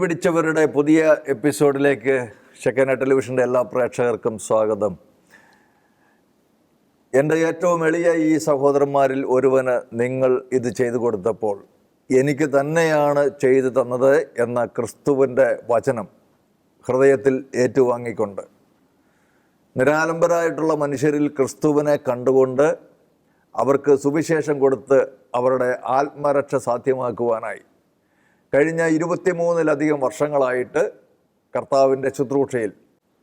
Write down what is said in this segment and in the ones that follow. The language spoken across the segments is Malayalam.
പിടിച്ചവരുടെ പുതിയ എപ്പിസോഡിലേക്ക് ഷെക്കന ടെലിവിഷന്റെ എല്ലാ പ്രേക്ഷകർക്കും സ്വാഗതം. എന്റെ ഏറ്റവും എളിയ ഈ സഹോദരന്മാരിൽ ഒരുവന് നിങ്ങൾ ഇത് ചെയ്തു കൊടുത്തപ്പോൾ എനിക്ക് തന്നെയാണ് ചെയ്തു തന്നത് എന്ന ക്രിസ്തുവിന്റെ വചനം ഹൃദയത്തിൽ ഏറ്റുവാങ്ങിക്കൊണ്ട്. നിരാലംബരായിട്ടുള്ള മനുഷ്യരിൽ ക്രിസ്തുവിനെ കണ്ടുകൊണ്ട് അവർക്ക് സുവിശേഷം കൊടുത്ത് അവരുടെ ആത്മരക്ഷ സാധ്യമാക്കുവാനായി കഴിഞ്ഞ ഇരുപത്തിമൂന്നിലധികം വർഷങ്ങളായിട്ട് കർത്താവിന്റെ ശുശ്രൂഷയിൽ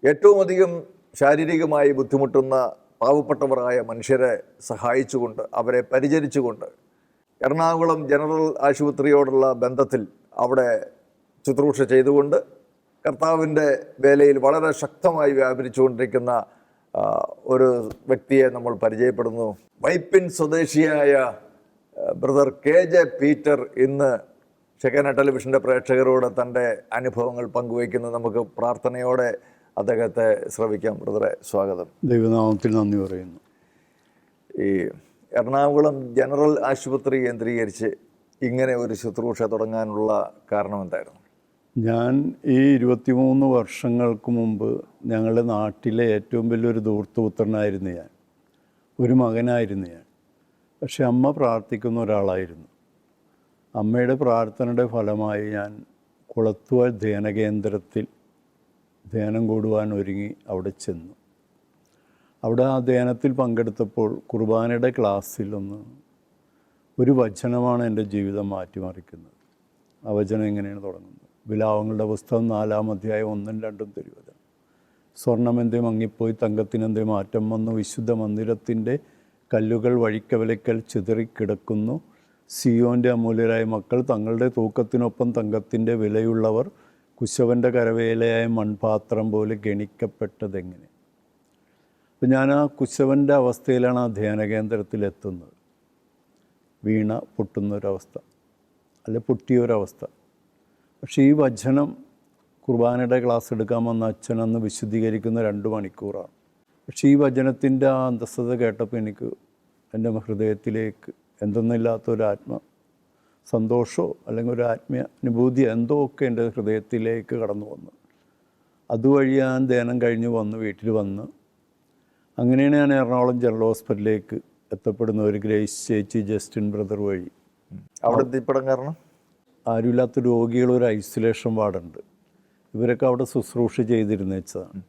ഏറ്റവും അധികം ശാരീരികമായി ബുദ്ധിമുട്ടുന്ന പാവപ്പെട്ടവരായ മനുഷ്യരെ സഹായിച്ചുകൊണ്ട് അവരെ പരിചരിച്ചുകൊണ്ട് എറണാകുളം ജനറൽ ആശുപത്രിയോടുള്ള ബന്ധത്തിൽ അവിടെ ശുശ്രൂഷ ചെയ്തുകൊണ്ട് കർത്താവിന്റെ വേലയിൽ വളരെ ശക്തമായി വ്യാപരിച്ചുകൊണ്ടിരിക്കുന്ന ഒരു വ്യക്തിയെ നമ്മൾ പരിചയപ്പെടുന്നു. വൈപ്പിൻ സ്വദേശിയായ ബ്രദർ കെ ജെ പീറ്റർ ഇന്ന് ഷെക്കന ടെലിവിഷന്റെ പ്രേക്ഷകരോട് തന്റെ അനുഭവങ്ങൾ പങ്കുവയ്ക്കുന്നു. നമുക്ക് പ്രാർത്ഥനയോടെ അദ്ദേഹത്തെ ശ്രവിക്കാം. ബ്രദറെ സ്വാഗതം. ദൈവനാമത്തിൽ നന്ദി പറയുന്നു. ഈ എറണാകുളം ജനറൽ ആശുപത്രി കേന്ദ്രീകരിച്ച് ഇങ്ങനെ ഒരു ശുശ്രൂഷ തുടങ്ങാനുള്ള കാരണം എന്തായിരുന്നു? ഞാൻ ഈ ഇരുപത്തിമൂന്ന് വർഷങ്ങൾക്ക് മുമ്പ് ഞങ്ങളുടെ നാട്ടിലെ ഏറ്റവും വലിയൊരു ദൂർത്തുപുത്രനായിരുന്നു ഞാൻ. ഒരു മകനായിരുന്നു ഞാൻ. പക്ഷെ അമ്മ പ്രാർത്ഥിക്കുന്ന ഒരാളായിരുന്നു. അമ്മയുടെ പ്രാർത്ഥനയുടെ ഫലമായി ഞാൻ കുളത്തുവ ധ്യാനകേന്ദ്രത്തിൽ ധ്യാനം കൂടുവാൻ ഒരുങ്ങി അവിടെ ചെന്നു. അവിടെ ആ ധ്യാനത്തിൽ പങ്കെടുത്തപ്പോൾ കുർബാനയുടെ ക്ലാസ്സിൽ ഒന്ന് ഒരു വചനമാണ് എന്റെ ജീവിതം മാറ്റിമറിക്കുന്നത്. ആ വചനം എങ്ങനെയാണ് തുടങ്ങുന്നത്? വിലാവങ്ങളുടെ പുസ്തകം നാലാം അധ്യായം ഒന്നും രണ്ടും തിരുവചനം. സ്വർണമെന്തേ മങ്ങിപ്പോയി തങ്കത്തിനെന്തേ മാറ്റം വന്നു വിശുദ്ധ മന്ദിരത്തിന്റെ കല്ലുകൾ വഴിക്കവലയ്ക്കൽ ചിതറിക്കിടക്കുന്നു സിയോന്റെ അമൂല്യരായ മക്കൾ തങ്ങളുടെ തൂക്കത്തിനൊപ്പം തങ്കത്തിന്റെ വിലയുള്ളവർ കുശവന്റെ കരവേലയായ മൺപാത്രം പോലെ ഗണിക്കപ്പെട്ടതെങ്ങനെ? അപ്പം ഞാൻ ആ കുശവന്റെ അവസ്ഥയിലാണ് ആ ധ്യാന കേന്ദ്രത്തിലെത്തുന്നത് വീണ പൊട്ടുന്നൊരവസ്ഥ അല്ലെ പൊട്ടിയൊരവസ്ഥ. പക്ഷേ ഈ വചനം കുർബാനയുടെ ക്ലാസ് എടുക്കാൻ വന്ന അച്ഛൻ അന്ന് വിശദീകരിക്കുന്ന രണ്ട് മണിക്കൂറാണ്. പക്ഷേ ഈ വചനത്തിന്റെ ആ അന്തസ്സത കേട്ടപ്പോൾ എനിക്ക് എന്റെ ഹൃദയത്തിലേക്ക് എന്തെന്നില്ലാത്തൊരു ആത്മ സന്തോഷമോ അല്ലെങ്കിൽ ഒരു ആത്മീയ അനുഭൂതി എന്തോ ഒക്കെ എന്റെ ഹൃദയത്തിലേക്ക് കടന്നു വന്നു. അതുവഴി ഞാൻ ധ്യാനം കഴിഞ്ഞ് വന്ന് വീട്ടിൽ വന്ന് അങ്ങനെയാണ് ഞാൻ എറണാകുളം ജനറൽ ഹോസ്പിറ്റലിലേക്ക് എത്തപ്പെടുന്ന ഒരു ഗ്രേസ് ചേച്ചി ജസ്റ്റിൻ ബ്രദർ വഴി. അവിടെ എത്തിപ്പെടാൻ കാരണം? ആരുമില്ലാത്ത രോഗികൾ ഒരു ഐസൊലേഷൻ വാർഡുണ്ട്. ഇവരൊക്കെ അവിടെ ശുശ്രൂഷ ചെയ്തിരുന്ന വെച്ചതാണ്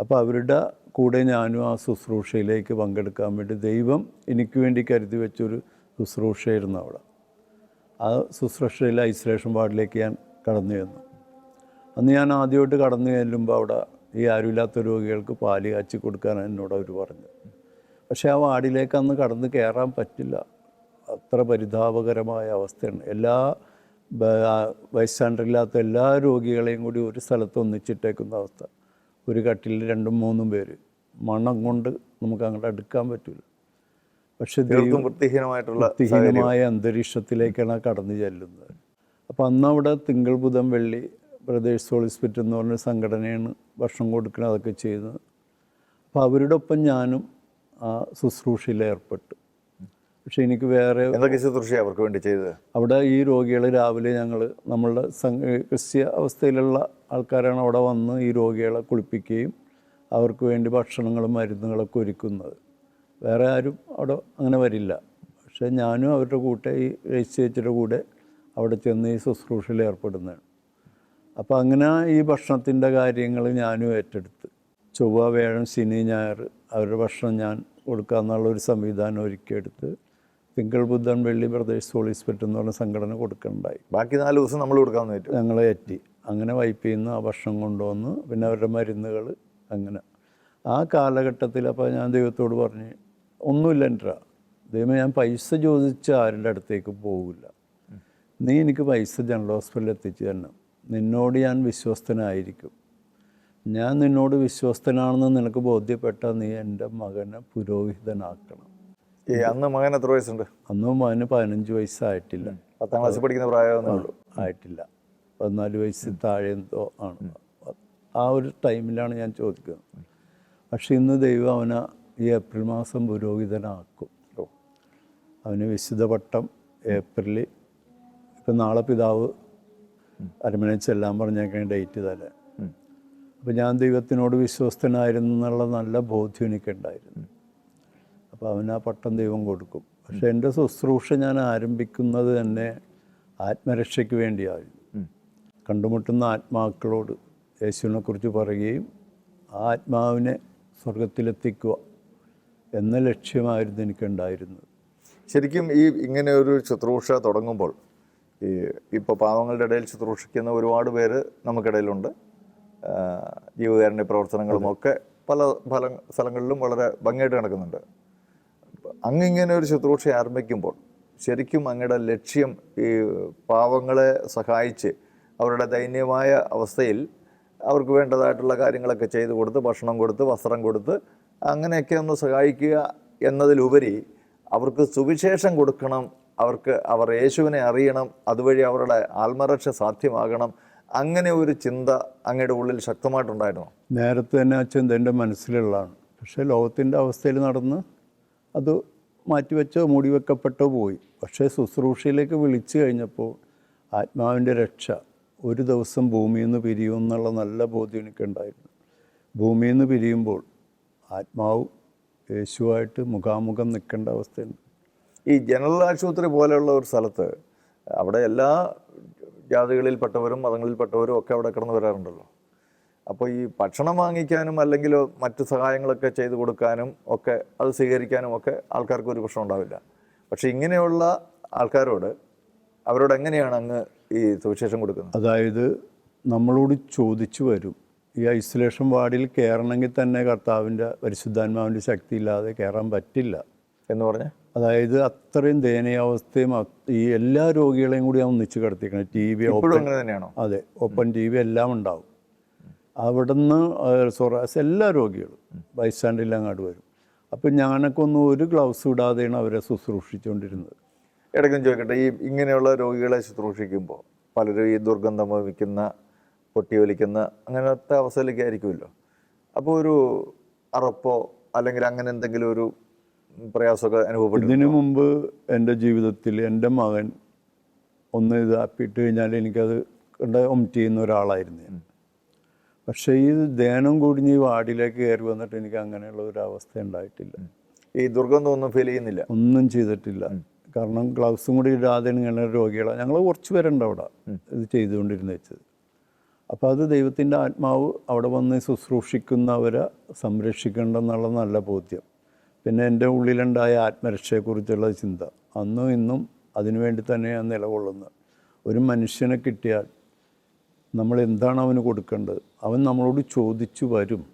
അപ്പോൾ അവരുടെ കൂടെ ഞാനും ആ ശുശ്രൂഷയിലേക്ക് പങ്കെടുക്കാൻ വേണ്ടി ദൈവം എനിക്ക് വേണ്ടി കരുതി വെച്ചൊരു ശുശ്രൂഷയായിരുന്നു അവിടെ. ആ ശുശ്രൂഷയിൽ ഐസൊലേഷൻ വാർഡിലേക്ക് ഞാൻ കടന്നു ചെന്നു. അന്ന് ഞാൻ ആദ്യമായിട്ട് കടന്നു ചെല്ലുമ്പോൾ അവിടെ ഈ ആരുമില്ലാത്ത രോഗികൾക്ക് പാൽ കാച്ചി കൊടുക്കാൻ എന്നോട് അവർ പറഞ്ഞു. പക്ഷേ ആ വാർഡിലേക്ക് അന്ന് കടന്ന് കയറാൻ പറ്റില്ല. അത്ര പരിതാപകരമായ അവസ്ഥയാണ്. എല്ലാ വയസ്സാണ്ടില്ലാത്ത എല്ലാ രോഗികളെയും കൂടി ഒരു സ്ഥലത്ത് ഒന്നിച്ചിട്ടേക്കുന്ന അവസ്ഥ. ഒരു കട്ടിൽ രണ്ടും മൂന്നും പേര്. മണം കൊണ്ട് നമുക്ക് അങ്ങോട്ട് അടുക്കാൻ പറ്റില്ല പക്ഷെ വൃത്തിഹീനമായിട്ടുള്ള വൃത്തിഹീനമായ അന്തരീക്ഷത്തിലേക്കാണ് കടന്നു ചെല്ലുന്നത്. അപ്പോൾ അന്ന് അവിടെ തിങ്കൾ ബുധൻ വെള്ളി ബ്രദേഴ്സ് ഹോളിസ്പിറ്റൽ എന്ന് പറഞ്ഞ സംഘടനയാണ് ഭക്ഷണം കൊടുക്കുന്നത് അതൊക്കെ ചെയ്യുന്നത് അപ്പോൾ അവരുടെ ഒപ്പം ഞാനും ആ ശുശ്രൂഷയിൽ ഏർപ്പെട്ടു. പക്ഷേ എനിക്ക് വേറെ എന്തൊക്കെ ശുശ്രൂഷ അവർക്ക് വേണ്ടി ചെയ്തത്? അവിടെ ഈ രോഗികളെ രാവിലെ ഞങ്ങൾ നമ്മളുടെ ക്രിസ്ത്യ അവസ്ഥയിലുള്ള ആൾക്കാരാണ് അവിടെ വന്ന് ഈ രോഗികളെ കുളിപ്പിക്കുകയും അവർക്ക് വേണ്ടി ഭക്ഷണങ്ങളും മരുന്നുകളൊക്കെ ഒരുക്കുന്നത്. വേറെ ആരും അവിടെ അങ്ങനെ വരില്ല. പക്ഷേ ഞാനും അവരുടെ കൂടെ ഈ രജിസ്റ്റേച്ചിയുടെ കൂടെ അവിടെ ചെന്ന് ഈ ശുശ്രൂഷയിൽ ഏർപ്പെടുന്നതാണ്. അപ്പോൾ അങ്ങനെ ഈ ഭക്ഷണത്തിന്റെ കാര്യങ്ങൾ ഞാനും ഏറ്റെടുത്ത്. ചൊവ്വ വേഴം ശനി ഞായർ അവരുടെ ഭക്ഷണം ഞാൻ കൊടുക്കാമെന്നുള്ള ഒരു സംവിധാനം ഒരുക്കിയെടുത്ത് തിങ്കൾ ബുധൻ വെള്ളി ബ്രദേഴ്സ് ഹോളി സ്പിരിറ്റ് എന്ന് പറഞ്ഞ സംഘടന കൊടുക്കണ്ടായി. ബാക്കി നാല് ദിവസം നമ്മൾ കൊടുക്കാമെന്ന് പറ്റും ഞങ്ങളെ എത്തി അങ്ങനെ വൈപ്പിൽ നിന്ന് ആ ഭക്ഷണം കൊണ്ടുവന്ന് പിന്നെ അവരുടെ മരുന്നുകൾ അങ്ങനെ. ആ കാലഘട്ടത്തിൽ അപ്പോൾ ഞാൻ ദൈവത്തോട് പറഞ്ഞ് ഒന്നുമില്ല എന്റെ ദൈവം ഞാൻ പൈസ ചോദിച്ച് ആരുടെ അടുത്തേക്ക് പോകില്ല നീ എനിക്ക് പൈസ ജനറൽ ഹോസ്പിറ്റലിൽ എത്തിച്ചു തരണം. നിന്നോട് ഞാൻ വിശ്വസ്തനായിരിക്കും. ഞാൻ നിന്നോട് വിശ്വസ്തനാണെന്ന് നിനക്ക് ബോധ്യപ്പെട്ടാൽ നീ എന്റെ മകനെ പുരോഹിതനാക്കണം. അന്ന് മകൻ എത്ര വയസ്സുണ്ട്? അന്ന് മകന് പതിനഞ്ച് വയസ്സായിട്ടില്ല. പത്താം ക്ലാസ്സിൽ പഠിക്കുന്ന ഉള്ളൂ. ആയിട്ടില്ല. പതിനാല് വയസ്സ് താഴെ എന്തോ ആണ്. ആ ഒരു ടൈമിലാണ് ഞാൻ ചോദിക്കുന്നത്. പക്ഷെ ഇന്ന് ദൈവം അവനെ ഈ ഏപ്രിൽ മാസം പുരോഹിതനാക്കും. അവന് വിശുദ്ധ പട്ടം ഏപ്രിലിൽ ഇപ്പം നാളെ പിതാവ് അരമനയിൽ ചെല്ലാൻ പറഞ്ഞേക്കാൻ ഡേറ്റ് തരാൻ അപ്പം ഞാൻ ദൈവത്തിനോട് വിശ്വസ്തനായിരുന്നു എന്നുള്ള നല്ല ബോധ്യം എനിക്കുണ്ടായിരുന്നു. അപ്പോൾ അവന് ആ പട്ടം ദൈവം കൊടുക്കും. പക്ഷേ എന്റെ ശുശ്രൂഷ ഞാൻ ആരംഭിക്കുന്നത് തന്നെ ആത്മരക്ഷയ്ക്ക് വേണ്ടിയായിരുന്നു കണ്ടുമുട്ടുന്ന ആത്മാക്കളോട് യേശുവിനെ കുറിച്ച് പറയുകയും ആ ആത്മാവിനെ സ്വർഗത്തിലെത്തിക്കുക എന്ന ലക്ഷ്യമായിരുന്നു എനിക്കുണ്ടായിരുന്നത്. ശരിക്കും ഈ ഇങ്ങനെ ഒരു ശുശ്രൂഷ തുടങ്ങുമ്പോൾ ഈ ഇപ്പോൾ പാവങ്ങളുടെ ഇടയിൽ ശുശ്രൂഷിക്കുന്ന ഒരുപാട് പേര് നമുക്കിടയിലുണ്ട് ജീവകാരുണ്യ പ്രവർത്തനങ്ങളും ഒക്കെ പല ഫല സ്ഥലങ്ങളിലും വളരെ ഭംഗിയായിട്ട് നടക്കുന്നുണ്ട്. അങ്ങിങ്ങനെ ഒരു ശുശ്രൂഷ ആരംഭിക്കുമ്പോൾ ശരിക്കും അങ്ങയുടെ ലക്ഷ്യം ഈ പാവങ്ങളെ സഹായിച്ച് അവരുടെ ദയനീയമായ അവസ്ഥയിൽ അവർക്ക് വേണ്ടതായിട്ടുള്ള കാര്യങ്ങളൊക്കെ ചെയ്തു കൊടുത്ത് ഭക്ഷണം കൊടുത്ത് വസ്ത്രം കൊടുത്ത് അങ്ങനെയൊക്കെ ഒന്ന് സഹായിക്കുക എന്നതിലുപരി അവർക്ക് സുവിശേഷം കൊടുക്കണം അവർക്ക് അവർ യേശുവിനെ അറിയണം അതുവഴി അവരുടെ ആത്മരക്ഷ സാധ്യമാകണം. അങ്ങനെ ഒരു ചിന്ത അങ്ങയുടെ ഉള്ളിൽ ശക്തമായിട്ടുണ്ടായിരുന്നു. നേരത്തെ തന്നെ ആ ചിന്ത എന്റെ മനസ്സിലുള്ളതാണ്. പക്ഷേ ലോകത്തിന്റെ അവസ്ഥയിൽ നടന്ന് അത് മാറ്റിവെച്ചോ മൂടിവെക്കപ്പെട്ടോ പോയി. പക്ഷേ ശുശ്രൂഷയിലേക്ക് വിളിച്ചു കഴിഞ്ഞപ്പോൾ ആത്മാവിന്റെ രക്ഷ ഒരു ദിവസം ഭൂമിയിൽ നിന്ന് പിരിയും എന്നുള്ള നല്ല ബോധ്യം എനിക്കുണ്ടായിരുന്നു. ഭൂമിയിൽ നിന്ന് പിരിയുമ്പോൾ ആത്മാവ് യേശുവായിട്ട് മുഖാമുഖം നിൽക്കേണ്ട അവസ്ഥയുണ്ട്. ഈ ജനറൽ ആശുപത്രി പോലെയുള്ള ഒരു സ്ഥലത്ത് അവിടെ എല്ലാ ജാതികളിൽപ്പെട്ടവരും മതങ്ങളിൽപ്പെട്ടവരും ഒക്കെ അവിടെ കിടന്ന് വരാറുണ്ടല്ലോ. അപ്പോൾ ഈ ഭക്ഷണം വാങ്ങിക്കാനും അല്ലെങ്കിൽ മറ്റു സഹായങ്ങളൊക്കെ ചെയ്തു കൊടുക്കാനും ഒക്കെ അത് സ്വീകരിക്കാനും ഒക്കെ ആൾക്കാർക്ക് ഒരു പ്രശ്നം ഉണ്ടാവില്ല. പക്ഷേ ഇങ്ങനെയുള്ള ആൾക്കാരോട് അവരോട് എങ്ങനെയാണ് അങ്ങ് ഈ സുവിശേഷം കൊടുക്കുന്നത്? അതായത് നമ്മളോട് ചോദിച്ചു വരും. ഈ ഐസൊലേഷൻ വാർഡിൽ കയറണമെങ്കിൽ തന്നെ കർത്താവിന്റെ പരിശുദ്ധാത്മാവിന്റെ ശക്തി ഇല്ലാതെ കയറാൻ പറ്റില്ല. എന്ന് പറഞ്ഞാൽ അതായത് അത്രയും ദയനീയാവസ്ഥയും ഈ എല്ലാ രോഗികളെയും കൂടി ഒന്നിച്ച് കിടത്തിക്കണം ടി വി ഓപ്പൺ അതെ ഓപ്പൺ ടി വി എല്ലാം ഉണ്ടാവും. അവിടുന്ന് സൊറാസ് എല്ലാ രോഗികളും ബൈസ്റ്റാൻഡിൽ അങ്ങോട്ട് വരും. അപ്പം ഞാനൊക്കെ ഒന്നും ഒരു ഗ്ലൗസ് ഇടാതെയാണ് അവരെ ശുശ്രൂഷിച്ചുകൊണ്ടിരുന്നത് ഇടയ്ക്കും ചോദിക്കട്ടെ ഈ ഇങ്ങനെയുള്ള രോഗികളെ ശുശ്രൂഷിക്കുമ്പോൾ പലരും ഈ ദുർഗന്ധം വമിക്കുന്ന പൊട്ടിയൊലിക്കുന്ന അങ്ങനത്തെ അവസ്ഥയിലേക്ക് ആയിരിക്കുമല്ലോ. അപ്പോൾ ഒരു അറപ്പോ അല്ലെങ്കിൽ അങ്ങനെ എന്തെങ്കിലും ഒരു പ്രയാസമൊക്കെ അനുഭവപ്പെട്ടു ഇതിനു മുമ്പ് എന്റെ ജീവിതത്തിൽ എന്റെ മകൻ ഒന്ന് ഇതാപ്പിട്ട് കഴിഞ്ഞാൽ എനിക്കത് കണ്ട് ഒമിറ്റ് ചെയ്യുന്ന ഒരാളായിരുന്നു ഞാൻ. പക്ഷേ ഈ ധ്യാനം കൂടിഞ്ഞ് ഈ വാർഡിലേക്ക് കയറി വന്നിട്ട് എനിക്ക് അങ്ങനെയുള്ള ഒരു അവസ്ഥ ഉണ്ടായിട്ടില്ല ഈ ദുർഗന്ധം ഒന്നും ഫീൽ ചെയ്യുന്നില്ല? ഒന്നും ചെയ്തിട്ടില്ല. കാരണം ഗ്ലൗസും കൂടി ഇടാതെ ഇങ്ങനെ രോഗികളാണ് ഞങ്ങൾ കുറച്ച് പേരുണ്ട് അവിടെ. ഇത് ചെയ്തുകൊണ്ടിരുന്ന വെച്ചത്. അപ്പോൾ അത് ദൈവത്തിന്റെ ആത്മാവ് അവിടെ വന്ന് ശുശ്രൂഷിക്കുന്നവരെ സംരക്ഷിക്കേണ്ടെന്നുള്ള നല്ല ബോധ്യം. പിന്നെ എന്റെ ഉള്ളിലുണ്ടായ ആത്മരക്ഷയെക്കുറിച്ചുള്ള ചിന്ത. അന്നും ഇന്നും അതിനുവേണ്ടി തന്നെയാണ് നിലകൊള്ളുന്നത്. ഒരു മനുഷ്യനെ കിട്ടിയാൽ നമ്മൾ എന്താണ് അവന് കൊടുക്കേണ്ടത്? അവൻ നമ്മളോട് ചോദിച്ചു വരും.